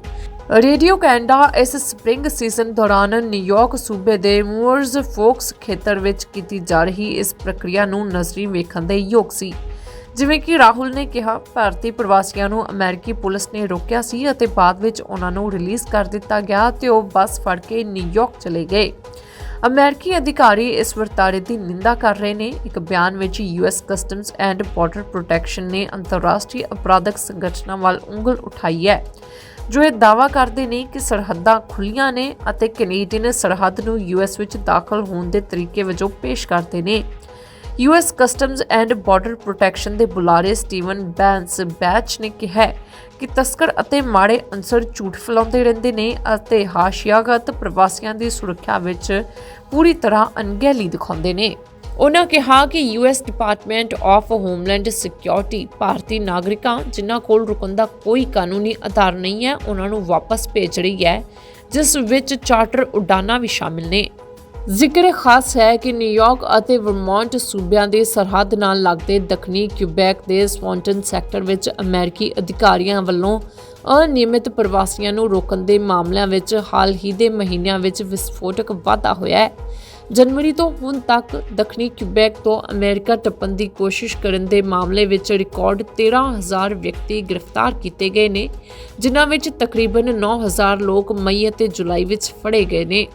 ਰੇਡੀਓ ਕੈਨੇਡਾ ਇਸ ਸਪ੍ਰਿੰਗ ਸੀਜ਼ਨ ਦੌਰਾਨ ਨਿਊਯਾਰਕ ਸੂਬੇ ਦੇ ਮੂਅਰਜ਼ ਫੋਕਸ ਖੇਤਰ ਵਿੱਚ ਕੀਤੀ ਜਾ ਰਹੀ ਇਸ ਪ੍ਰਕਿਰਿਆ ਨੂੰ ਨਜ਼ਰੀ ਵੇਖਣ ਦੇ ਯੋਗ ਸੀ। ਜਿਵੇਂ ਕਿ ਰਾਹੁਲ ਨੇ ਕਿਹਾ, ਭਾਰਤੀ ਪ੍ਰਵਾਸੀਆਂ ਨੂੰ ਅਮਰੀਕੀ ਪੁਲਿਸ ਨੇ ਰੋਕਿਆ ਸੀ ਅਤੇ ਬਾਅਦ ਵਿੱਚ ਉਹਨਾਂ ਨੂੰ ਰਿਲੀਜ਼ ਕਰ ਦਿੱਤਾ ਗਿਆ ਤੇ ਉਹ ਬੱਸ ਫੜ ਕੇ ਨਿਊਯਾਰਕ ਚਲੇ ਗਏ। ਅਮਰੀਕੀ ਅਧਿਕਾਰੀ ਇਸ ਵਰਤਾਰੇ ਦੀ ਨਿੰਦਾ ਕਰ ਰਹੇ ਨੇ। ਇੱਕ ਬਿਆਨ ਵਿੱਚ US Customs and Border Protection ਨੇ ਅੰਤਰਰਾਸ਼ਟਰੀ ਅਪਰਾਧਕ ਸੰਗਠਨਾਂ ਵੱਲ ਉਂਗਲ ਉਠਾਈ ਹੈ, ਜੋ ਇਹ ਦਾਅਵਾ ਕਰਦੇ ਨੇ ਕਿ ਸਰਹੱਦਾਂ ਖੁੱਲੀਆਂ ਨੇ ਅਤੇ ਕੈਨੇਡੀਅਨ ਸਰਹੱਦ ਨੂੰ ਯੂਐਸ ਵਿੱਚ ਦਾਖਲ ਹੋਣ ਦੇ ਤਰੀਕੇ ਵਜੋਂ ਪੇਸ਼ ਕਰਦੇ ਨੇ। US Customs and Border Protection ਦੇ ਬੁਲਾਰੇ ਸਟੀਵਨ ਬੈਂਸ ਬੈਚ ਨੇ ਕਿਹਾ ਕਿ ਤਸਕਰ ਅਤੇ ਮਾੜੇ ਅੰਸਰ ਝੂਠ ਫੈਲਾਉਂਦੇ ਰਹਿੰਦੇ ਨੇ ਅਤੇ ਹਾਸ਼ੀਆਗਤ ਪ੍ਰਵਾਸੀਆਂ ਦੀ ਸੁਰੱਖਿਆ ਵਿੱਚ ਪੂਰੀ ਤਰ੍ਹਾਂ ਅਣਗਹਿਲੀ ਦਿਖਾਉਂਦੇ ਨੇ। ਉਹਨਾਂ ਕਿਹਾ ਕਿ US Department of Homeland Security ਭਾਰਤੀ ਨਾਗਰਿਕਾਂ ਜਿਨ੍ਹਾਂ ਕੋਲ ਰੁਕਣ ਦਾ ਕੋਈ ਕਾਨੂੰਨੀ ਆਧਾਰ ਨਹੀਂ ਹੈ, ਉਹਨਾਂ ਨੂੰ ਵਾਪਸ ਭੇਜ ਰਹੀ ਹੈ, ਜਿਸ ਵਿੱਚ ਚਾਰਟਰ ਉਡਾਨਾਂ ਵੀ ਸ਼ਾਮਿਲ ਨੇ। ਜ਼ਿਕਰ ਖਾਸ ਹੈ ਕਿ ਨਿਊਯਾਰਕ ਅਤੇ ਵਰਮੌਂਟ ਸੂਬਿਆਂ ਦੇ ਸਰਹੱਦ ਨਾਲ ਲੱਗਦੇ ਦੱਖਣੀ ਕਿਊਬੈਕ ਦੇ ਸਵੌਂਟਨ ਸੈਕਟਰ ਵਿੱਚ ਅਮਰੀਕੀ ਅਧਿਕਾਰੀਆਂ ਵੱਲੋਂ ਅਨਿਯਮਿਤ ਪ੍ਰਵਾਸੀਆਂ ਨੂੰ ਰੋਕਣ ਦੇ ਮਾਮਲਿਆਂ ਵਿੱਚ ਹਾਲ ਹੀ ਦੇ ਮਹੀਨਿਆਂ ਵਿੱਚ ਵਿਸਫੋਟਕ ਵਾਧਾ ਹੋਇਆ ਹੈ। ਜਨਵਰੀ ਤੋਂ ਹੁਣ ਤੱਕ ਦੱਖਣੀ ਕਿਊਬੈਕ ਤੋਂ ਅਮਰੀਕਾ ਟੱਪਣ ਦੀ ਕੋਸ਼ਿਸ਼ ਕਰਨ ਦੇ ਮਾਮਲੇ ਵਿੱਚ ਰਿਕਾਰਡ 13000 ਵਿਅਕਤੀ ਗ੍ਰਿਫਤਾਰ ਕੀਤੇ ਗਏ ਨੇ, ਜਿਨ੍ਹਾਂ ਵਿੱਚ ਤਕਰੀਬਨ 9000 ਲੋਕ ਮਈ ਅਤੇ ਜੁਲਾਈ ਵਿੱਚ ਫੜੇ ਗਏ ਨੇ।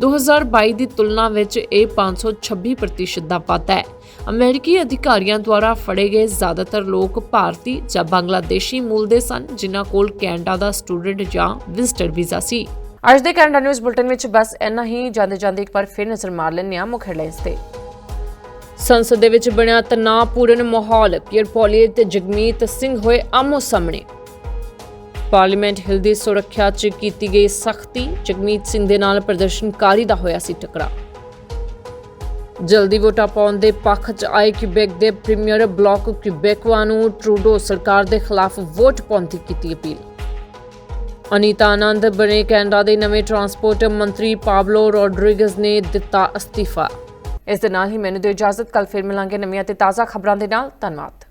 2022 ਦੀ ਤੁਲਨਾ ਵਿੱਚ ਇਹ 526% ਦਾ ਵਾਧਾ ਹੈ। ਅਮਰੀਕੀ ਅਧਿਕਾਰੀਆਂ ਦੁਆਰਾ ਫੜੇ ਗਏ ਜ਼ਿਆਦਾਤਰ ਲੋਕ ਭਾਰਤੀ ਜਾਂ ਬੰਗਲਾਦੇਸ਼ੀ ਮੂਲ ਦੇ ਸਨ, ਜਿਨ੍ਹਾਂ ਕੋਲ ਕੈਨੇਡਾ ਦਾ ਸਟੂਡੈਂਟ ਜਾਂ ਵਿਜ਼ਟਰ ਵੀਜ਼ਾ ਸੀ। ਅੱਜ ਦੇ ਕੈਨੇਡਾ ਨਿਊਜ਼ ਬੁਲਟਨ ਵਿੱਚ ਬਸ ਇੰਨਾ ਹੀ। ਜਾਂਦੇ ਜਾਂਦੇ ਇੱਕ ਵਾਰ ਫਿਰ ਨਜ਼ਰ ਮਾਰ ਲੈਂਦੇ ਹਾਂ ਮੁੱਖ ਹੈਡਲਾਈਨਸ ਤੇ। ਸੰਸਦ ਦੇ ਵਿੱਚ ਬਣਿਆ ਤਣਾਅਪੂਰਨ ਮਾਹੌਲ। ਪੀਅਰ ਪੋਲੀਏ ਤੇ ਜਗਮੀਤ ਸਿੰਘ ਹੋਏ ਆਮੋ ਸਾਹਮਣੇ। ਪਾਰਲੀਮੈਂਟ ਹਿਲ ਦੀ ਸੁਰੱਖਿਆ 'ਚ ਕੀਤੀ ਗਈ ਸਖਤੀ। ਜਗਮੀਤ ਸਿੰਘ ਦੇ ਨਾਲ ਪ੍ਰਦਰਸ਼ਨਕਾਰੀ ਦਾ ਹੋਇਆ ਸੀ ਟਕਰਾ ਜਲਦੀ ਵੋਟਾਂ ਪਾਉਣ ਦੇ ਪੱਖ 'ਚ ਆਏ ਕਿਬੈਕ ਦੇ ਪ੍ਰੀਮੀਅਰ ਬਲਾਕ ਕਿਬੈਕਵਾ ਨੂੰ ਟਰੂਡੋ ਸਰਕਾਰ ਦੇ ਖਿਲਾਫ ਵੋਟ ਪਾਉਣ ਦੀ ਕੀਤੀ ਅਪੀਲ। ਅਨੀਤਾ ਆਨੰਦ ਬਣੇ ਕੈਨੇਡਾ ਦੇ ਨਵੇਂ ਟਰਾਂਸਪੋਰਟ ਮੰਤਰੀ ਪਾਬਲੋ ਰੋਡਰਿਗਜ਼ ਨੇ ਦਿੱਤਾ ਅਸਤੀਫਾ। ਇਸ ਦੇ ਨਾਲ ਹੀ ਮੈਨੂੰ ਦਿਓ ਇਜਾਜ਼ਤ ਕੱਲ ਫਿਰ ਮਿਲਾਂਗੇ ਨਵੀਆਂ ਤੇ ਤਾਜ਼ਾ ਖਬਰਾਂ ਦੇ ਨਾਲ। ਧੰਨਵਾਦ।